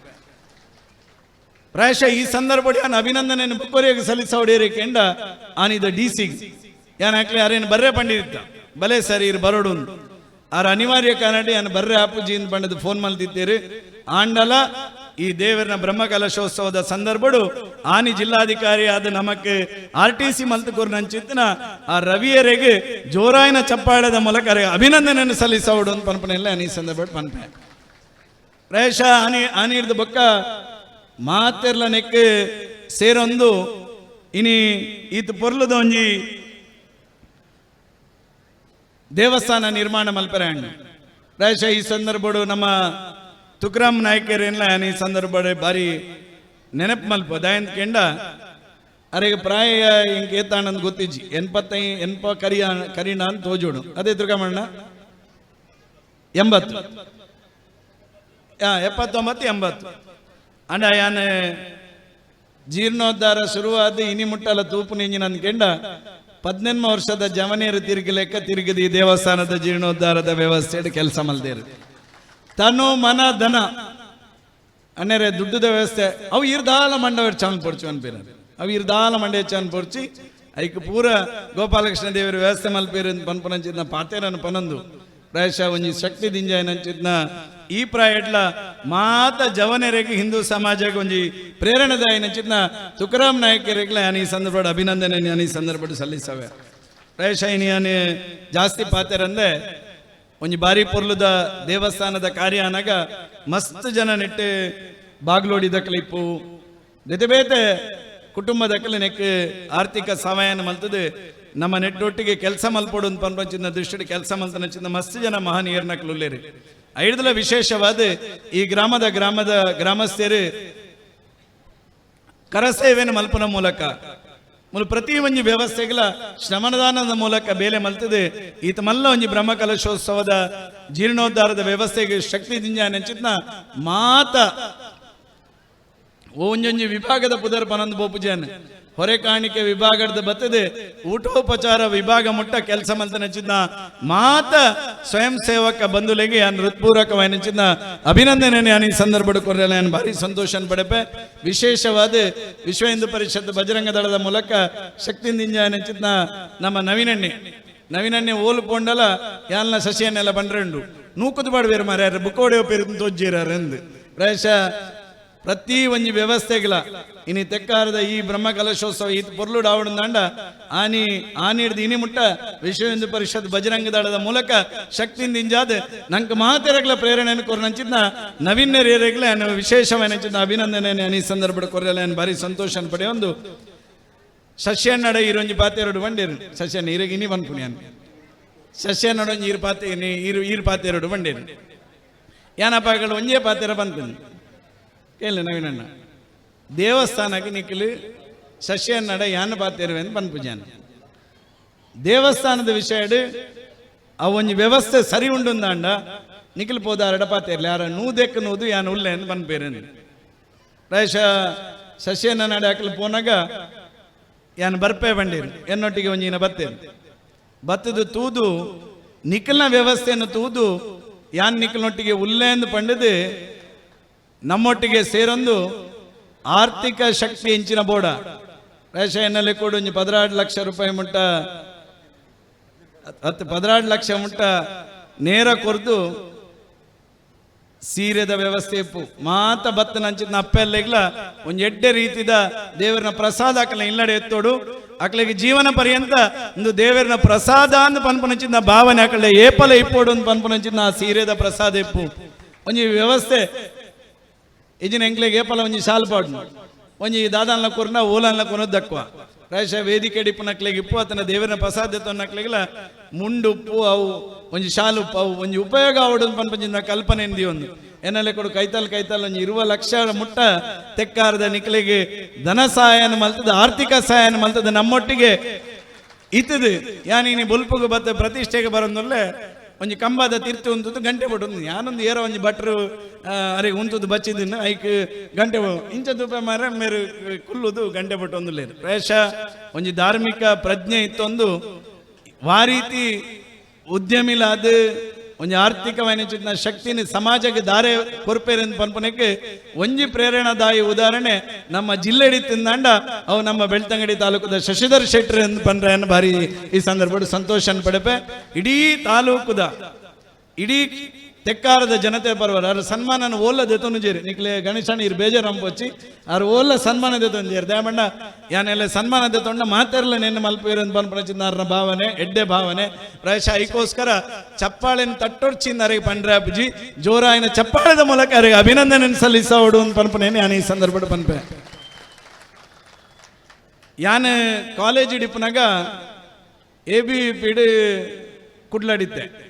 ಪ್ರಾಯಶಃ ಈ ಸಂದರ್ಭದಲ್ಲಿ ಅಭಿನಂದನೆ ಅಭಿನಂದನೆಯನ್ನು ಸಲ್ಲಿಸೋ ಸಲ್ಲಿಸೋಡೇರಿ ಕೆಂಡ. ಆನಿದ ಡಿ ಸಿ. ಯಾನ್ ಹಾಕ್ಲಿ ಅರೇನು ಬರ್ರೆ ಪಂಡಿತ ಬಲೆ ಸರಿ ಇರು ಬರೋಡು. ಆರ ಅನಿವಾರ್ಯ ಕಾರಣ ಯಾನು ಬರ್ರೆ ಅಪ್ಪುಜಿಯಿಂದ ಪಂಡದು ಫೋನ್ ಮಲ್ತಿದ್ದೀರಿ. ಆಂಡಲ, ಈ ದೇವರನ ಬ್ರಹ್ಮ ಕಲಶೋತ್ಸವದ ಸಂದರ್ಭಡು ಆನಿ ಜಿಲ್ಲಾಧಿಕಾರಿ ಆದ ನಮಕ್ಕೆ ಆರ್ ಟಿ ಸಿ ಮಲ್ತಕೂರ್ ನಂಚಿತ್ತಿನ ಆ ರವಿಯರಿಗೆ ಜೋರಾಯಿನ ಚಪ್ಪಾಳದ ಮೂಲಕ ಅಭಿನಂದನೆ ಸಲ್ಲಿಸೋಡು ಅಂತ ಪನ್ಪನೆಲ್ಲ ಈ ಸಂದರ್ಭ ಪನ್ಪೆ. ಪ್ರಯಶ ಆನಿ ಆನಿ ಹಿಡ್ದು ಬೊಕ್ಕ ಮಾತೆರ್ಲ ನೆಕ್ ಸೇರೊಂದು. ಇನಿ ಈತ ಪೊರ್ಲದೊಂಜಿ ದೇವಸ್ಥಾನ ನಿರ್ಮಾಣ ಮಲ್ಪರಾಯಣ್ಣ. ಪ್ರಾಯಶಃ ಈ ಸಂದರ್ಭಡು ನಮ್ಮ ತುಕರಾಮ್ ನಾಯಕರೇನ್ಲ ಈ ಸಂದರ್ಭ ಬಾರಿ ನೆನಪು ಮಲ್ಪ. ದಯಂತ್ ಕೆಂಡ, ಅರೆಗೆ ಪ್ರಾಯ ಇಂಕ ಏತಾಣಂದ್ ಗೊತ್ತಿಜ್ಜಿ. ಎನ್ಪತ್ತೈ, ಎನ್ಪ ಕರಿಯ ಕರಿಣ ಅಂತ ತೋಜೋಡು. ಅದೇ ತುರ್ಕಮಣ್ಣ ಎಂಬತ್ತು. ಎಪ್ಪತ್ತೊಂಬತ್ತು, ಎಂಬತ್ತು. ಅಂಡ ಯಾನ ಜೀರ್ಣೋದ್ಧಾರ ಶುರುವಾದ ಇನಿ ಮುಟ್ಟಲ ತೂಪು ನಿಂಜಿ ನನ್ನ ಕೆಂಡ ಪದ್ನೆನ್ಮ ವರ್ಷದ ಜವನೇರು ತಿರುಗಿ ಲೆಕ್ಕ ತಿರುಗಿದ ಈ ದೇವಸ್ಥಾನದ ಜೀರ್ಣೋದ್ಧಾರದ ವ್ಯವಸ್ಥೆ ಕೆಲಸ ಮಲ್ದೇರು. ತನು, ಮನ, ಧನ ಅನ್ನರೆ ದುಡ್ಡದ ವ್ಯವಸ್ಥೆ. ಅವು ಇರ್ದಾಲ ಮಂಡವರು ಚಾನ್ ಪೊಡ್ಚು ಅನ್ಪೇರ. ಅವು ಇರ್ದಾಲ ಮಂಡೆ ಚಾನ್ ಪೊಡ್ಚಿ ಐಕ್ ಪೂರ ಗೋಪಾಲಕೃಷ್ಣ ದೇವರ ವ್ಯವಸ್ಥೆ ಮಲ್ಪಿರ ಪನ್ಪನಂಚಿದ್ನ ಪಾತೇರನ್ನು ಪನಂದು. ಪ್ರಾಯಶಃ ಒಂಜಿ ಶಕ್ತಿ ದಿಂಜಾಯನಂಚಿದ್ನ ಈ ಪ್ರಾಯಡ್ಲ ಮಾತ ಜವನೆರೆಗೆ ಹಿಂದೂ ಸಮಾಜಕ್ಕೆ ಒಂಜಿ ಪ್ರೇರಣದಾಯನಂಚಿದ್ನ ತುಕರಾಮ್ ನಾಯಕರಿಗೆ ನಾನು ಈ ಸಂದರ್ಭ ಅಭಿನಂದನೆ ನಾನು ಈ ಸಂದರ್ಭ ಸಲ್ಲಿಸವೆ. ಪ್ರಾಯಶಃ ಇನಿ ಜಾಸ್ತಿ ಪಾತೆರಂದೆ ಒಂಜಿ ಬಾರಿ ಪೊರ್ಲುದ ದೇವಸ್ಥಾನದ ಕಾರ್ಯ ಅನಗ ಮಸ್ತ್ ಜನ ನೆಟ್ಟು ಬಾಗ್ಲೋಡಿದ ಕ್ಲಿಪ್ಪು ಬೇತೆ ಬೇತೆ ಕುಟುಂಬದಕ್ಕಲೆ ನೆಕ್ ಆರ್ಥಿಕ ಸಹಾಯನ ಮಲ್ತದು. ನಮ್ಮ ನೆಟ್ಟೊಟ್ಟಿಗೆ ಕೆಲಸ ಮಲ್ಪಡು ಅಂತ ಪನ್ಪಂಚಿನ ದೃಷ್ಟಿ ಕೆಲಸ ಮಲ್ತನಚಿಂದ ಮಸ್ತ್ ಜನ ಮಹನೀಯರ್ನಕ್ಲು ಕ್ಲುಲ್ಲೇರಿ ಐದಲ ವಿಶೇಷವಾದ ಈ ಗ್ರಾಮದ ಗ್ರಾಮದ ಗ್ರಾಮಸ್ಥರು ಕರಸೇವೆನ ಮಲ್ಪನ ಮೂಲಕ, ಮುಲು ಪ್ರತಿ ಒಂಜಿ ವ್ಯವಸ್ಥೆಗಳ ಶ್ರಮಣದಾನದ ಮೂಲಕ ಬೇಲೆ ಮಲ್ತದೆ. ಈತ ಮಲ್ಲ ಒಂಜಿ ಬ್ರಹ್ಮ ಕಲಶೋತ್ಸವದ ಜೀರ್ಣೋದ್ಧಾರದ ವ್ಯವಸ್ಥೆಗೆ ಶಕ್ತಿ ದಿಂಜ ಚಿತ್ನ ಮಾತ. ಒಂಜೊಂಜಿ ವಿಭಾಗದ ಪುದರ್ ಪನಂದು ಬೋಪುಜನ್ ಹೊರೆ ಕಾಣಿಕೆ ವಿಭಾಗದ ಬತ್ತದೆ, ಊಟೋಪಚಾರ ವಿಭಾಗ ಮುಟ್ಟ ಕೆಲಸ ಮಂತ ನೆಚ್ಚಿದ್ನ. ಮಾತ ಸ್ವಯಂ ಸೇವಕ ಬಂಧುಲೆಗೆ ಹೃತ್ಪೂರ್ವಕವಾಗಿ ನೆಚ್ಚಿದ್ನ. ಅಭಿನಂದನೆ ನಾನು ಈ ಸಂದರ್ಭ ಕೊರಲ್ಲ ನಾನು ಭಾರಿ ಸಂತೋಷ ಪಡೆಪೆ ವಿಶೇಷವಾದ ವಿಶ್ವ ಹಿಂದೂ ಪರಿಷತ್ ಬಜರಂಗ ದಳದ ಮೂಲಕ ಶಕ್ತಿ ನಿಂಜ ನೆಚ್ಚಿದ್ನ ನಮ್ಮ ನವೀನಣ್ಣೆ. ನವೀನಣ್ಣೆ ಓಲು ಪೊಂಡಲ ಯಾಲ್ನ ಸಸಿಯನ್ನೆಲ್ಲ ಬಂಡ್ರೆಂಡು ನೂಕುದು ಬಾಡ್ವೇರು ಮಾರ್ಯಾರ ಬುಕ್ಕೋಡೆ ಪೇರು ತೋಜ್ಜಿರಾರೆಂದು ಪ್ರಾಯಶಃ ಪ್ರತಿ ಒಂಜಿ ವ್ಯವಸ್ಥೆಗಳ ಇನಿ ತೆಕ್ಕಾರದ ಈ ಬ್ರಹ್ಮ ಕಲಶೋತ್ಸವ ಈ ಪೊರ್ಲುಡು ಆವಡಂದಾಂಡ ಆನಿ ಆನಿ ಹಿಡ್ದು ಇನಿ ಮುಟ್ಟ ವಿಶ್ವ ಹಿಂದೂ ಪರಿಷತ್ ಬಜರಂಗ ದಳದ ಮೂಲಕ ಶಕ್ತಿಯಿಂದ ಇಂಜಾದ ನಂಗೆ ಮಾತೆರಗ್ಲ ಪ್ರೇರಣೆಯನ್ನು ಕೊರ್ನಂಚಿದ್ನ ನವೀನ್ಯರೇರೆಗ್ಲ ನಂಚಿದ ಅಭಿನಂದನೆ ಈ ಸಂದರ್ಭ ಕೊರಲ್ಲ ಭಾರಿ ಸಂತೋಷ ಪಡೆಯೊಂದು ಸಸ್ಯನ್ನಡ ಇರೊಂಜಿ ಪಾತೆರಡು ಬಂಡೇರು ಸಸ್ಯನ್ನ ಇರಗ ಇನಿ ಬನ್ಪುಣ್ಯಾನ್ ಸಸ್ಯನ್ನಡೊಂಜಿ ಈರು ಪಾತೆ ಈರು ಈರು ಪಾತೆರಡು ಬಂಡೇರು ಯಾನಪ್ಪ ಒಂಜೇ ಪಾತೆರ ಬಂತೀನಿ ಕೇಳಿ ನವೀನಣ್ಣ. ದೇವಸ್ಥಾನಕ್ಕೆ ನಿಖಿಲು ಸಸ್ಯನ್ನಡ ಯಾನ ಅಂತ ಪನ್ಪುಜಾನ ದೇವಸ್ಥಾನದ ವಿಷಯ ಅವೊಂಜಿ ವ್ಯವಸ್ಥೆ ಸರಿ ಉಂಡುಂದಾಂಡ ನಿಖಿಲ್ ಪೋದಾರಡ ಪಾತೇರ್ಲಿ ಯಾರ ನೂದೆಕ್ಕ ನೂದು ಯಾನ್ ಉಲ್ಲೆ ಅಂತ ಪನ್ಪೇರನ್ ಪ್ರಾಯಶಃ ಸಸ್ಯನ ನಡೆ ಹಾಕಲು ಪೋನಾಗ ಯಾನ್ ಬರ್ಪೇ ಬಂಡೇನು ಎನ್ನೊಟ್ಟಿಗೆ ಒಂಜಿನ ಬತ್ತೆ ಬತ್ತದು ತೂದು, ನಿಖಲ್ನ ವ್ಯವಸ್ಥೆಯನ್ನು ತೂದು, ಯಾನ್ ನಿಖಲ್ನೊಟ್ಟಿಗೆ ಉಲ್ಲೆ ಎಂದು ಪಂಡದು ನಮ್ಮೊಟ್ಟಿಗೆ ಸೇರೊಂದು ಆರ್ಥಿಕ ಶಕ್ತಿ ಹೆಂಚಿನ ಬೋಡ. ರೇಷನ್ನಲ್ಲಿ ಕೂಡ ಒಂಜಿ ಪದಿನಾರು ಲಕ್ಷ ರೂಪಾಯಿ ಮುಟ್ಟ. ಹತ್ತು ಪದಿನಾರು ಲಕ್ಷ ಮುಟ್ಟ. ನೇರ ಕೊರ್ದು ಸೀರೆದ ವ್ಯವಸ್ಥೆ ಇಪ್ಪು. ಮಾತ ಬತ್ತ ನಂಚಿದ ಅಪ್ಪೆಲ್ಲೆಗ್ಲ ಒಂದು ಎಡ್ಡೆ ರೀತಿದ ದೇವರನ ಪ್ರಸಾದ ಆಕಲ ಇಲ್ಲಡೆ ಎತ್ತೋಡು. ಅಕಲಿಗೆ ಜೀವನ ಪರ್ಯಂತ ಒಂದು ದೇವರನ ಪ್ರಸಾದ ಅಂದ್ ಪನ್ಪನಂಚಿದ ಭಾವನೆ ಅಕಲೆ ಏಪಲ ಇಪ್ಪೋಡು ಅಂತ ಪನ್ಪನಂಚಿದ ಆ ಸೀರೆದ ಪ್ರಸಾದ ಇಪ್ಪು. ಒಂಜಿ ವ್ಯವಸ್ಥೆ ಇಜಿನ ಎಂಕ್ಲೆಗೆ ಪಲ ಒಂಜಿ ಸಾಲ್ ಪಾಡ್ನು. ಒಂಜಿ ದಾದಾನ್ಲ ಕೊರ್ನ ಓಲನ್ಲ ಕೊನದ್ ದಕ್ವ. ಪ್ರಾಯಶಃ ವೇದಿಕೆ ಡಿಪ್ಪು ನಕ್ಲೆಗೆ ಇಪ್ಪು ಆತನ ದೇವರನ ಪ್ರಸಾದ ನಕ್ಲೆಗಿಲ ಮುಂಡು ಉಪ್ಪು, ಅವು, ಒಂಜಿ ಶಾಲು ಉಪ್ಪು, ಅವು, ಒಂಜಿ ಉಪಯೋಗ ಆವಡು ಪನ್ಪಂಚಿನ ಕಲ್ಪನೆ ಎಂದಿ ಒಂದು. ಎನ್ನಲೆ ಕೊಡು, ಕೈತಲ್ ಕೈತಲ್ ಒಂಜಿ ಇರುವ ಲಕ್ಷ ಮುಟ್ಟ ತೆಕ್ಕಾರದ ನಿಕ್ಲೆಗೆ ಧನ ಸಹಾಯನ ಮಲ್ತದ, ಆರ್ಥಿಕ ಸಹಾಯನ ಮಲ್ತದ ನಮ್ಮೊಟ್ಟಿಗೆ ಇತ್ತದೆ. ಯಾನಿ ಬುಲ್ಪುಗು ಬತ್ತ ಪ್ರತಿಷ್ಠೆಗೆ ಬರೋದಲ್ಲೇ ಒಂಜಿ ಕಂಬದ ತಿರ್ತು ಉಂತುದು ಗಂಟೆ ಬಟ್ಟು ಯಾನೊಂದು ಏರ ಒಂಜಿ ಭಟ್ರು ಅರೆ ಉಂತುದು ಬಚ್ಚಿದಿನ ಐಕ್ ಗಂಟೆ ಇಂಚ ತೂಪ ಮರ ಮೇರು ಕುಲ್ಲುದು ಗಂಟೆ ಬಟ್ಟು ಒಂದು ಲೇರು. ಪ್ರೇಷ ಒಂಜಿ ಧಾರ್ಮಿಕ ಪ್ರಜ್ಞೆ ಇತ್ತೊಂದು. ವಾರೀತಿ ಉದ್ಯಮಿಲಾದ ಒಂಜಿ ಆರ್ಥಿಕವಾಯಿನ ಶಕ್ತಿನಿ ಸಮಾಜಕ್ಕೆ ದಾರೆ ಕೊರ್ಪೇರೆಂದು ಪನ್ಪನಕ್ಕೆ ಒಂಜಿ ಪ್ರೇರಣಾದಾಯಿ ಉದಾಹರಣೆ ನಮ್ಮ ಜಿಲ್ಲೆಡಿ ತಿಂದಾಂಡ, ಅವು ನಮ್ಮ ಬೆಳ್ತಂಗಡಿ ತಾಲೂಕದ ಶಶಿಧರ್ ಶೆಟ್ಟಿ ಎಂದು ಪನ್ರೆ ಅನ್ನು ಬಾರಿ ಈ ಸಂದರ್ಭ ಸಂತೋಷ ಪಡೆಪೆ ಇಡೀ ತಾಲೂಕುದ, ಇಡೀ ತೆಕ್ಕಾರದ ಜನತೆ ಪರವಾರ ಅವ್ರ ಸನ್ಮಾನನ ಓಲ್ಲ ದೆತೊಂದು ಜೇರಿ. ನಿಕ್ಲೆ ಗಣೇಶನ ಇರ್ ಬೇಜಾರು ಅಂಪೊಚ್ಚಿ ಅವ್ರ ಓಲ್ಲ ಸನ್ಮಾನ ದೆತೊಂದು ಜೇರಿ. ದಯಮಣ್ಣ ಯಾನೆಲ್ಲ ಸನ್ಮಾನ ದೆತೊಂಡ ಮಾತೆರ್ಲ ನೆನ್ನೆ ಮಲ್ಪೇರು ಅಂತ ರ ಭಾವನೆ, ಎಡ್ಡೆ ಭಾವನೆ. ಪ್ರಾಯಶಃ ಐಕೋಸ್ಕರ ಚಪ್ಪಾಳೆನ ತಟ್ಟೊಡ್ಚಿಂದ ಅರೆಗೆ ಪಂಡ್ರೆ ಅಪ್ಪಜಿ ಜೋರಾಯಿನ ಚಪ್ಪಾಳದ ಮೂಲಕ ಅವರಿಗೆ ಅಭಿನಂದನೆ ಸಲ್ಲಿಸೋಡು ಅಂತ ಪನ್ಪನೇನೆ ನಾನು ಈ ಸಂದರ್ಭ ಪನ್ಪೆ. ಯಾನ್ ಕಾಲೇಜ್ ಇಡಿಪನಾಗ ಎ ಬಿ ಪಿಡಿ ಕುಡ್ಲಾಡಿದ್ದೆ.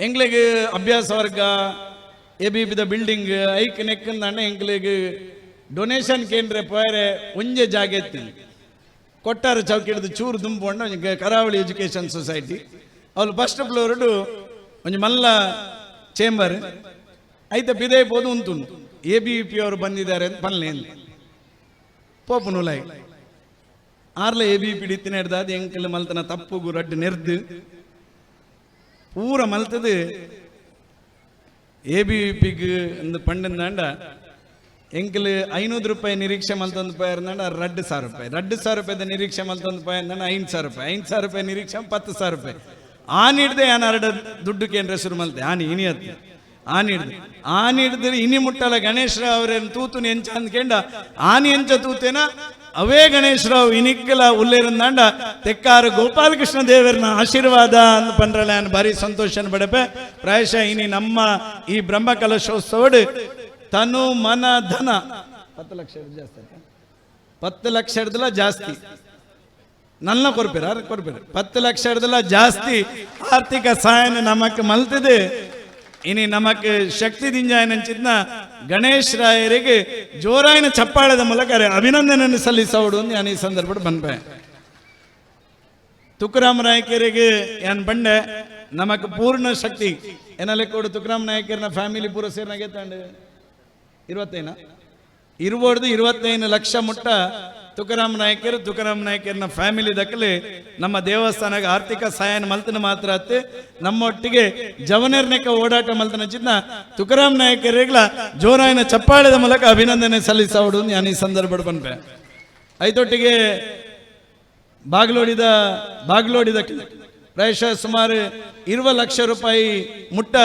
ಎಂಗ್ಲಿಗೆ ಅಭ್ಯಾಸ ವರ್ಗ ಎ ಬಿ ಪಿದ ಬಿಲ್ಡಿಂಗ್ ಐಕ್ ನೆಕ್ಕಂದಾಂಡ ಎಂಗ್ಲಿಗೆ ಡೊನೇಷನ್ ಕೇಂದ್ರ ಪೋಯರೆ ಒಂಜೆ ಜಾಗ ಕೊಟ್ಟಾರ ಚೌಕಿ ಹಿಡಿದು ಚೂರು ತುಂಬಿಕೊಂಡು ಕರಾವಳಿ ಎಜುಕೇಷನ್ ಸೊಸೈಟಿ ಅವ್ರು ಫಸ್ಟ್ ಫ್ಲೋರ್ಡು ಒಂಜಿ ಮಲ್ಲ ಚೇಂಬರ್ ಐತೆ ಬಿದೆ ಪೋದು ಉಂಟು. ಎ ಬಿ ಪಿ ಅವರು ಬಂದಿದ್ದಾರೆ ಅಂತ ಪನ್ಲೆ ಪೋಪು ನೂಲೈ ಆರ್ಲ ಎ ಬಿ ಪಿ ಎಂಕಲ್ ಮಲ್ತನ ತಪ್ಪುಗು ರಡ್ಡು ನೆರ್ದು. ಎ ಬಿ ಪಿಗ್ ಒಂದು ಪಂಡಂದಾಂಡ ಎಂಕಲ್ ಐನೂರು ರೂಪಾಯಿ ನಿರೀಕ್ಷೆ ಮಲ್ತೊಂದು ಪಾಯ ಇರ್ದಾಂಡ ರಡ್ಡು ಸಾವಿರ ರೂಪಾಯಿ. ರಡ್ಡು ಸಾವಿರ ರೂಪಾಯಿದ ನಿರೀಕ್ಷೆ ಮಲ್ತೊಂದು ಪಾಯ ಅಂದಾಂಡ ಐದು ಸಾವಿರ ರೂಪಾಯಿ. ಐದು ಸಾವಿರ ರೂಪಾಯಿ ನಿರೀಕ್ಷೆ ಪತ್ತು ಸಾವಿರ ರೂಪಾಯಿ. ಆನ್ ಹಿಡ್ದೆ ಯಾನ ಎರಡು ದುಡ್ಡು ಕೇಂದ್ರ ಶುರು ಮಲ್ತೆ? ಆನಿ ಇನಿ ಹತ್ತು ಆನ್ ಹಿಡ್ದು. ಆನ್ ಇನಿ ಮುಟ್ಟಲ ಗಣೇಶ್ರಾವ್ ಅವ್ರೇನು ತೂತು ಎಂಚ ಅಂದ್ಕೊಂಡ, ಆನಿ ಎಂಚ ತೂತೇನ ಅವೇ ಗಣೇಶ್ರಾವ್ ಇನಿಕ್ಕಲ ಉಲ್ಲೇರಂದಾಂಡ ತೆಕ್ಕಾರು ಗೋಪಾಲಕೃಷ್ಣ ದೇವರನ ಆಶೀರ್ವಾದ ಅಂತ ಪಂಡ್ರಲ್ಲ ನಾನು ಭಾರಿ ಸಂತೋಷನ ಪಡೆಪೆ ಪ್ರಾಯಶಃ ಇನಿ ನಮ್ಮ ಈ ಬ್ರಹ್ಮ ಕಲಶೋತ್ಸವಡ್ ತನು ಮನ ಧನ ಪತ್ತು ಲಕ್ಷ ಜಾಸ್ತಿ ಆಯ್ತಾ? ಪತ್ತು ಲಕ್ಷ ಹಿಡ್ದಲ್ಲ ಜಾಸ್ತಿ ನನ್ನ ಕೊರ್ಪಿರ ಕೊರ್ಪಿರ ಪತ್ತು ಲಕ್ಷ ಹಿಡ್ದಲ್ಲ ಜಾಸ್ತಿ ಆರ್ಥಿಕ ಸಹಾಯನ ನಮಕ್ ಮಲ್ತಿದೆ ಇನಿ ನಮಕ್ ಶಕ್ತಿ ದಿಂಜಾಯನಂಚಿದ್ನ ಗಣೇಶ್ ರಾಯರಿಗೆ ಜೋರಾಯಿನ ಚಪ್ಪಾಳದ ಮೂಲಕ ಅಭಿನಂದನೆಯನ್ನು ಸಲ್ಲಿಸೋಡು ಅಂತ ನಾನು ಈ ಸಂದರ್ಭ ಬಂದೆ ತುಕರಾಮ್ ನಾಯಕರಿಗೆ ಏನ್ ಬಂಡೆ ನಮಕ್ ಪೂರ್ಣ ಶಕ್ತಿ. ಏನಲ್ಲೇ ಕೊಡು, ತುಕರಾಮ್ ನಾಯಕರನ್ನ ಫ್ಯಾಮಿಲಿ ಪೂರ ಸೇರ್ನಾಗೆ ತಂಡ ಇರುವತ್ತೈನ ಇರ್ಬೋದು ಇರುವತ್ತೈದು ಲಕ್ಷ ಮುಟ್ಟ ತುಕಾರಾಮ್ ನಾಯಕರು, ತುಕಾರಾಮ್ ನಾಯಕರನ್ನ ಫ್ಯಾಮಿಲಿ ದಕ್ಕಲಿ ನಮ್ಮ ದೇವಸ್ಥಾನಕ್ಕೆ ಆರ್ಥಿಕ ಸಹಾಯನ ಮಲ್ತನ ಮಾತ್ರ ಅತ್ತೆ. ನಮ್ಮೊಟ್ಟಿಗೆ ಜವನರ್ನೆಕ ಓಡಾಟ ಮಲ್ತನ ಚಿನ್ನ ತುಕಾರಾಮ್ ನಾಯಕರಿಗಳ ಜೋರಾಯಿನ ಚಪ್ಪಾಳದ ಮೂಲಕ ಅಭಿನಂದನೆ ಸಲ್ಲಿಸೋಡು ನಾನು ಈ ಸಂದರ್ಭ ಬಂದೆ. ಐತೊಟ್ಟಿಗೆ ಬಾಗ್ಲೋಡಿದ ಬಾಗ್ಲೋಡಿದ ಪ್ರಾಯಶಃ ಸುಮಾರು ಇರುವ ಲಕ್ಷ ರೂಪಾಯಿ ಮುಟ್ಟ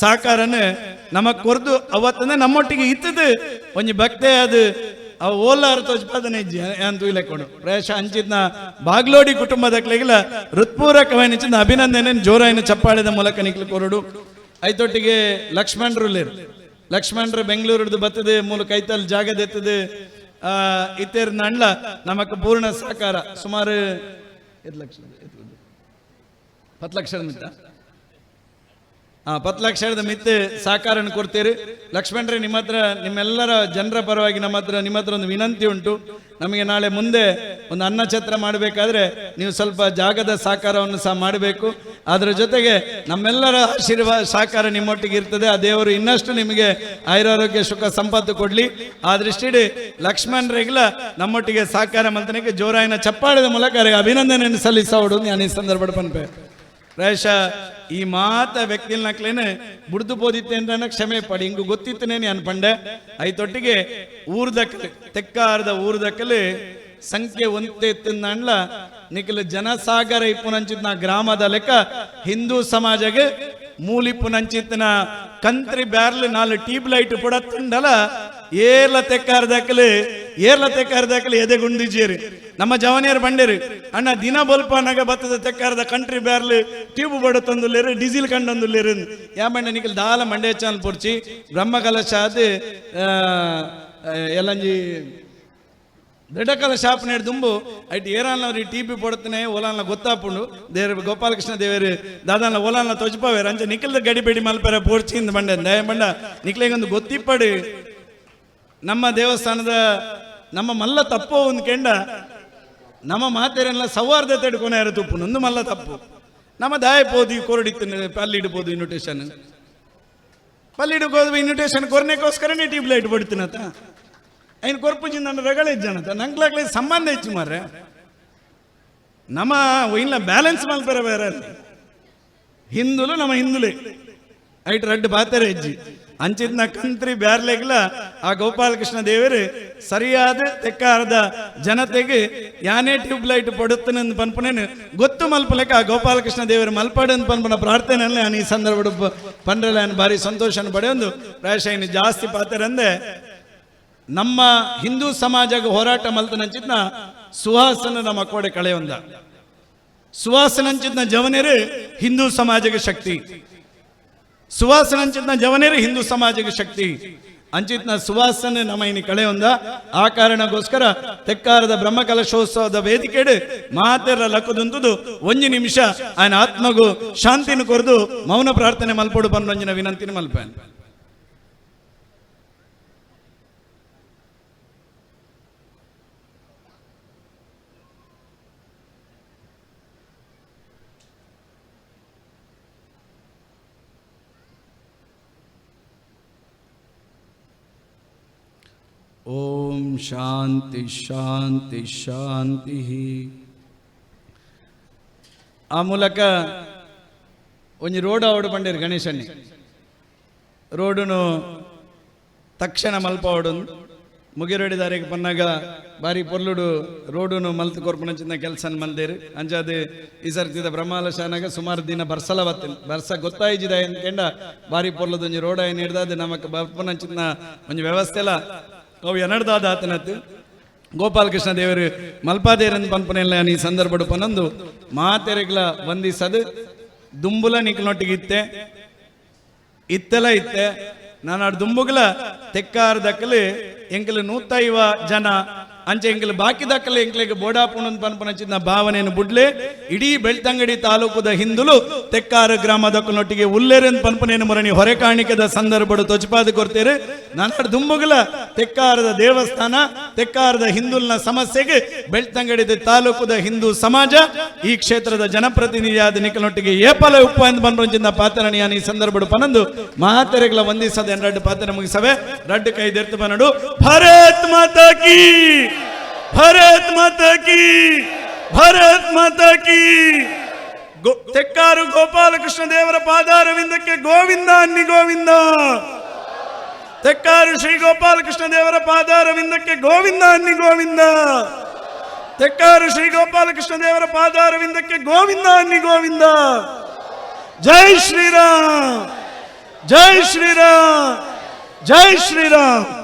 ಸಾಕಾರನ ನಮಗ್ ಕೊರ್ದು ಅವತ್ತಂದ್ರೆ ನಮ್ಮೊಟ್ಟಿಗೆ ಇತ್ತದು ಒಂದು ಭಕ್ತೆ ಅದು ಅವ ಓಲಾರ ತೋಜ್ಪಾದನೆ ಅಂತೂ ಇಲೆಕೊಂಡು ಪ್ರಾಯಶಃ ಅಂಚಿದ್ನ ಬಾಗ್ಲೋಡಿ ಕುಟುಂಬದ ಕ್ಲೆಗಿಲ ಹೃತ್ಪೂರ್ವಕವಾಯಿನ ಅಭಿನಂದನೆ ಜೋರಾಯಿನ ಚಪ್ಪಾಳಿದ ಮೂಲಕ ನಿಕ್ಲು ಕೊರಡು. ಐತೊಟ್ಟಿಗೆ ಲಕ್ಷ್ಮಣರು ಲೇರು ಲಕ್ಷ್ಮಣರು ಬೆಂಗಳೂರದ್ದು ಬತ್ತದೆ ಮೂಲಕ ಐತಲ್ ಜಾಗದೆತ್ತದೆ ಆ ಇತೇರ್ ನಂಡ್ಲ ನಮಕ್ ಪೂರ್ಣ ಸಹಕಾರ. ಸುಮಾರು ಎದ್ ಲಕ್ಷ? ಪತ್ತು ಲಕ್ಷ? ಹಾ ಪತ್ತು ಸಹಕಾರನ ಕೊಡ್ತೀರಿ. ಲಕ್ಷ್ಮಣರೇ, ನಿಮ್ಮ ಹತ್ರ, ನಿಮ್ಮೆಲ್ಲರ ಜನರ ಪರವಾಗಿ ನಮ್ಮ ಹತ್ರ, ನಿಮ್ಮ ಹತ್ರ ಒಂದು ವಿನಂತಿ ಉಂಟು. ನಮಗೆ ನಾಳೆ ಮುಂದೆ ಒಂದು ಅನ್ನ ಛತ್ರ ಮಾಡಬೇಕಾದ್ರೆ ನೀವು ಸ್ವಲ್ಪ ಜಾಗದ ಸಹಕಾರವನ್ನು ಸಹ ಮಾಡಬೇಕು. ಅದರ ಜೊತೆಗೆ ನಮ್ಮೆಲ್ಲರ ಆಶೀರ್ವಾದ ಸಹಕಾರ ನಿಮ್ಮೊಟ್ಟಿಗೆ ಇರ್ತದೆ. ಆ ದೇವರು ಇನ್ನಷ್ಟು ನಿಮಗೆ ಆಯುರಾರೋಗ್ಯ, ಸುಖ, ಸಂಪತ್ತು ಕೊಡ್ಲಿ. ಆ ದೃಷ್ಟಿಡಿ ಲಕ್ಷ್ಮಣರಿಗೆಲ್ಲ ನಮ್ಮೊಟ್ಟಿಗೆ ಸಹಕಾರ ಮಂತನಕ್ಕೆ ಜೋರಾಯಿನ ಚಪ್ಪಾಳದ ಮೂಲಕ ಅಭಿನಂದನೆಯನ್ನು ಸಲ್ಲಿಸೋಡು ನಾನು ಈ ಸಂದರ್ಭ ಪನ್ಪೆ ಪ್ರಾಯಶಃ ಈ ಮಾತ ವ್ಯಕ್ತಿಲ್ನಕ್ಲೇನೆ ಬುಡ್ದು ಬೋದಿತ್ತೆ ಅಂತ ಕ್ಷಮೆ ಪಡಿ. ಹಿಂಗು ಗೊತ್ತಿತ್ತನೇನೆ ಅನ್ಪಂಡೆ. ಐತೊಟ್ಟಿಗೆ ಊರ್ದಕ್ಕಲೆ ತೆಕ್ಕಾರದ ಊರ್ದಕ್ಕಲೆ ಸಂಖ್ಯೆ ಒಂತೆ ಎತ್ತಿಂದಂಡ್ಲ ನಿಕಲ ಜನಸಾಗರ ಇಪ್ಪುನಂಚಿತ್ನ ಗ್ರಾಮದ ಲೆಕ್ಕ ಹಿಂದೂ ಸಮಾಜಗೆ ಮೂಲಿಪ್ಪುನಂಚಿತ್ನ ಕಂತ್ರಿ ಬ್ಯಾರ್ಲ್ ನಾಲ್ ಟ್ಯೂಬ್ ಲೈಟ್ ಪುಡತ್ತಂಡಲ ಏರ್ಲ ತೆಕ್ಕಾರ್ದಕ್ಕಲೆ ಏರ್ಲ ತೆಕ್ಕಾರ್ದಕ್ಕಲೆ ಎದೆಗುಂಡಿಜೇರಿ ನಮ್ಮ ಜವನಿಯರು ಬಂಡೇರಿ ಅಣ್ಣ ದಿನ ಬಲ್ಪ ನಗ ಬತ್ತದ ತೆಕ್ಕಾರದ ಕಂಟ್ರಿ ಬ್ಯಾರ್ಲ್ ಟ್ಯೂಬ್ ಬಡ ತಂದುಲ್ಲೇರು ಡೀಸೆಲ್ ಕಂಡೊಂದುಲ್ಲೇರು ಯಾ ಮಂಡೆ ನಿಖಿಲ್ ದಾಲ ಮಂಡೆ ಚಾನ್ ಪುರ್ಚಿ ಬ್ರಹ್ಮ ಕಲಶ ಅದು ಎಲ್ಲಂಜಿ ದೃಢಕಲ ಶಾಪ್ ನೇಡು ದುಂಬು ಐಟ್ ಏರಾಲ್ನವ್ರು ಟಿ ಪಿ ಪೊಡತನೆ ಓಲಾನ್ಲ ಗೊತ್ತಾಪುಂಡು ದೇವ್ರ ಗೋಪಾಲಕೃಷ್ಣ ದೇವರು ದಾದಾನ್ಲ ಓಲಾನ್ಲ ತೊಜ್ಪಾವೇರು ಅಂಚೆ ನಿಖಿಲ್ದ ಗಡಿಬೇಡಿ ಮಲ್ಪರ ಪೋರ್ಚಿಂದ ಬಂಡೆ ದಯ ಬಂಡ ನಿಖಿಲಿಗೊಂದು ಗೊತ್ತಿಪ್ಪಡು ನಮ್ಮ ದೇವಸ್ಥಾನದ ನಮ್ಮ ಮಲ್ಲ ತಪ್ಪು ಒಂದು ಕೆಂಡ. ನಮ್ಮ ಮಾತೇರೆಲ್ಲ ಸೌಹಾರ್ದ ಕೊನೆ ಯಾರು ತುಪ್ಪು. ನಂದು ಮಲ್ಲ ತಪ್ಪು. ನಮ್ಮ ದಾಯ ಪೋದಿ ಕೊರಡಿತ್ತು ಪಲ್ಲಿಡ್ಬೋದು ಇನ್ವಿಟೇಷನ್ ಇಡ್ಬೋದು ಇನ್ವಿಟೇಷನ್ ಕೊರನೆಗೋಸ್ಕರನೇ ಟ್ಯೂಬ್ ಲೈಟ್ ಬಿಡ್ತೀನತ್ತ ಐನ್ ಕೊರ್ಪುಜಿ ನನ್ನ ರಗಳ ಇಜ್ಜನತ. ನಂಗ್ಲಾಗ್ಲಿ ಸಂಬಂಧ ಹೆಚ್ಚು ಮಾರ್ರೆ. ನಮ್ಮ ಇಲ್ಲ ಬ್ಯಾಲೆನ್ಸ್ ಮಲ್ಪರ ಬೇರೆ ಹಿಂದುಲು ನಮ್ಮ ಹಿಂದುಲೆ. ಐಟ್ ರಡ್ಡು ಬಾತಾರೆ ಹೆಜ್ಜಿ ಅಂಚಿದ್ನ ಕಂತ್ರಿ ಬ್ಯಾರ್ಲೆಗ್ಲ ಆ ಗೋಪಾಲಕೃಷ್ಣ ದೇವರು ಸರಿಯಾದ ತೆಕ್ಕಾರದ ಜನತೆಗೆ ಯಾನೇ ಟ್ಯೂಬ್ ಲೈಟ್ ಪಡುತ್ತನೆಂದು ಪನ್ಪನೇನು, ಗೊತ್ತು ಮಲ್ಪಲೆಕ್ಕ ಆ ಗೋಪಾಲಕೃಷ್ಣ ದೇವರು ಮಲ್ಪಡನ್ ಪನ್ಪನ ಪ್ರಾರ್ಥನೆಯಲ್ಲಿ ನಾನು ಈ ಸಂದರ್ಭ ಪಂಡ್ರಲ್ಲ ಭಾರಿ ಸಂತೋಷನ ಪಡೆಯೊಂದು. ಪ್ರಾಯಶಃ ಜಾಸ್ತಿ ಪಾತ್ರರಂದೆ, ನಮ್ಮ ಹಿಂದೂ ಸಮಾಜಕ್ಕೆ ಹೋರಾಟ ಮಲ್ತನಂಚಿದ್ನ ಸುಹಾಸನ ನಮ್ಮ ಕೋಡೆ ಕಳೆಯೊಂದ. ಸುಹಾಸನಂಚಿದ್ನ ಜವನೇರು ಹಿಂದೂ ಸಮಾಜಕ್ಕೆ ಶಕ್ತಿ. ಸುವಾಸನ ಅಂಚಿತ್ನ ಜವನೇರಿ ಹಿಂದೂ ಸಮಾಜಕ್ಕೆ ಶಕ್ತಿ. ಅಂಚಿತ್ನ ಸುವಾಸನೆ ನಮ್ಮ ಇನ್ನು ಒಂದ. ಆ ಕಾರಣಕ್ಕೋಸ್ಕರ ತೆಕ್ಕಾರದ ಬ್ರಹ್ಮಕಲಶೋತ್ಸವದ ವೇದಿಕೆಡು ಮಾತೆರ ಲಕ್ಕದಂತದು ಒಂದು ನಿಮಿಷ ಆಯನ ಆತ್ಮಗೂ ಶಾಂತಿನ ಕೊರೆದು ಮೌನ ಪ್ರಾರ್ಥನೆ ಮಲ್ಪಡು ಬನ್ನಂಜನ ವಿನಂತಿನ ಮಲ್ಪೇನೆ. ಶಾಂತಿ ಶಾಂತಿ ಶಾಂತಿ ಆ ಮೂಲಕ ಒಂಜಿ ರೋಡ್ ಆವಡು ಪಂಡೇರು ಗಣೇಶನ್ನಿ ರೋಡುನು ತಕ್ಷಣ ಮಲ್ಪ ಆವಡು ಮುಗಿರೋಡಿ ದಾರಿಗೆ ಪನ್ನಾಗ ಬಾರಿ ಪೊರ್ಲುಡು ರೋಡುನು ಮಲ್ತು ಕೊರ್ಪುನಂಚಿನ ಕೆಲಸ ಮಲ್ದೇರು ಅಂಚಾದ ಈ ಸರ್ತಿದ ಬ್ರಹ್ಮಾಲ ಸುಮಾರು ದಿನ ಬರ್ಸಲ ಬತ್ತಿನ ಬರ್ಸ ಗೊತ್ತಾಯಿಜಿದ ಎಂದ ಬಾರಿ ಪೊರ್ಲದೊಂಜಿ ರೋಡ ಏನು ಹಿಡ್ದಾದ ನಮಕ್ ಬರ್ಪುನಂಚಿನ ಒಂದು ವ್ಯವಸ್ಥೆಲ ಅವು ಎನಡ್ದಾದ ಆತನತ್ತು ಗೋಪಾಲಕೃಷ್ಣ ದೇವರು ಮಲ್ಪಾದೇರನ್ ಪಂಪನೆಲ್ಲ ನೀ ಸಂದರ್ಭ ಪನೊಂದು ಮಾತೆರೆಗ್ಲ ವಂದಿಸದು. ದುಂಬುಲ ನಿಕ್ಲೊಟ್ಟಿಗೆ ಇತ್ತೆ ಇತ್ತೆಲ ಇತ್ತೆ. ನಾನು ದುಂಬುಗ್ಲ ದುಂಬುಗಲ ತೆಕ್ಕಾರ್ ದಕ್ಕಲು ಎಂಕಲು ನೂತೈವ ಜನ ಅಂಚೆ ಎಂಕಲು ಬಾಕಿ ದಾಖಲೆ ಎಂಕ್ಲೆಗೆ ಬೋಡಾಪುಣ ಪನ್ಪನಚಿನ ಭಾವನೆಯನ್ನು ಬುಡ್ಲೆ, ಇಡೀ ಬೆಳ್ತಂಗಡಿ ತಾಲೂಕುದ ಹಿಂದುಲು ತೆಕ್ಕಾರ ಗ್ರಾಮದಕ್ಕನೊಟ್ಟಿಗೆ ಉಲ್ಲೇರನ್ ಪನ್ಪನೇನು ಮರಣಿ ಹೊರೆ ಕಾಣಿಕದ ಸಂದರ್ಭಡು ತೊಚಪಾದ ಕೊರ್ತೇರೆ. ನನ್ನ ದುಂಬುಗಲ ತೆಕ್ಕಾರದ ದೇವಸ್ಥಾನ, ತೆಕ್ಕಾರದ ಹಿಂದುಲ್ನ ಸಮಸ್ಯೆಗೆ ಬೆಳ್ತಂಗಡಿದ ತಾಲೂಕುದ ಹಿಂದೂ ಸಮಾಜ, ಈ ಕ್ಷೇತ್ರದ ಜನಪ್ರತಿನಿಧಿಯಾದ ನಿಖಲೊಟ್ಟಿಗೆ ಏಪಲ ಉಪ್ಪ ಎಂದು ಬಂದ್ರಂಚಿನ ಪಾತ್ರಣಿಯ ಈ ಸಂದರ್ಭಡು ಪನಂದು ಮಹಾತೆರೆಗಳ ವಂದಿಸದ ಎರಡು ಪಾತ್ರ ಮುಗಿಸವೆ. ರಡ್ ಕೈ ದೆರ್ತು ಬನ್ನಡು ಭಾರತ್ ಮಾತಾ ಕಿ! ಭಾರತ್ ಮಾತಾ ಕಿ, ಭಾರತ್ ಮಾತಾ ಕಿ. ತೆಕ್ಕಾರು ಗೋಪಾಲಕೃಷ್ಣ ದೇವರ ಪಾದಾರವಿಂದಕ್ಕೆ ಗೋವಿಂದ ಅನ್ನಿ ಗೋವಿಂದ. ತೆಕ್ಕಾರು ಶ್ರೀ ಗೋಪಾಲಕೃಷ್ಣ ದೇವರ ಪಾದಾರವಿಂದಕ್ಕೆ ಗೋವಿಂದ ಅನ್ನಿ ಗೋವಿಂದ. ತೆಕ್ಕಾರು ಶ್ರೀ ಗೋಪಾಲಕೃಷ್ಣ ದೇವರ ಪಾದಾರವಿಂದಕ್ಕೆ ಗೋವಿಂದ ಅನ್ನಿ ಗೋವಿಂದ. ಜೈ ಶ್ರೀರಾಮ್ ಜೈ ಶ್ರೀರಾಮ್ ಜೈ ಶ್ರೀರಾಮ್.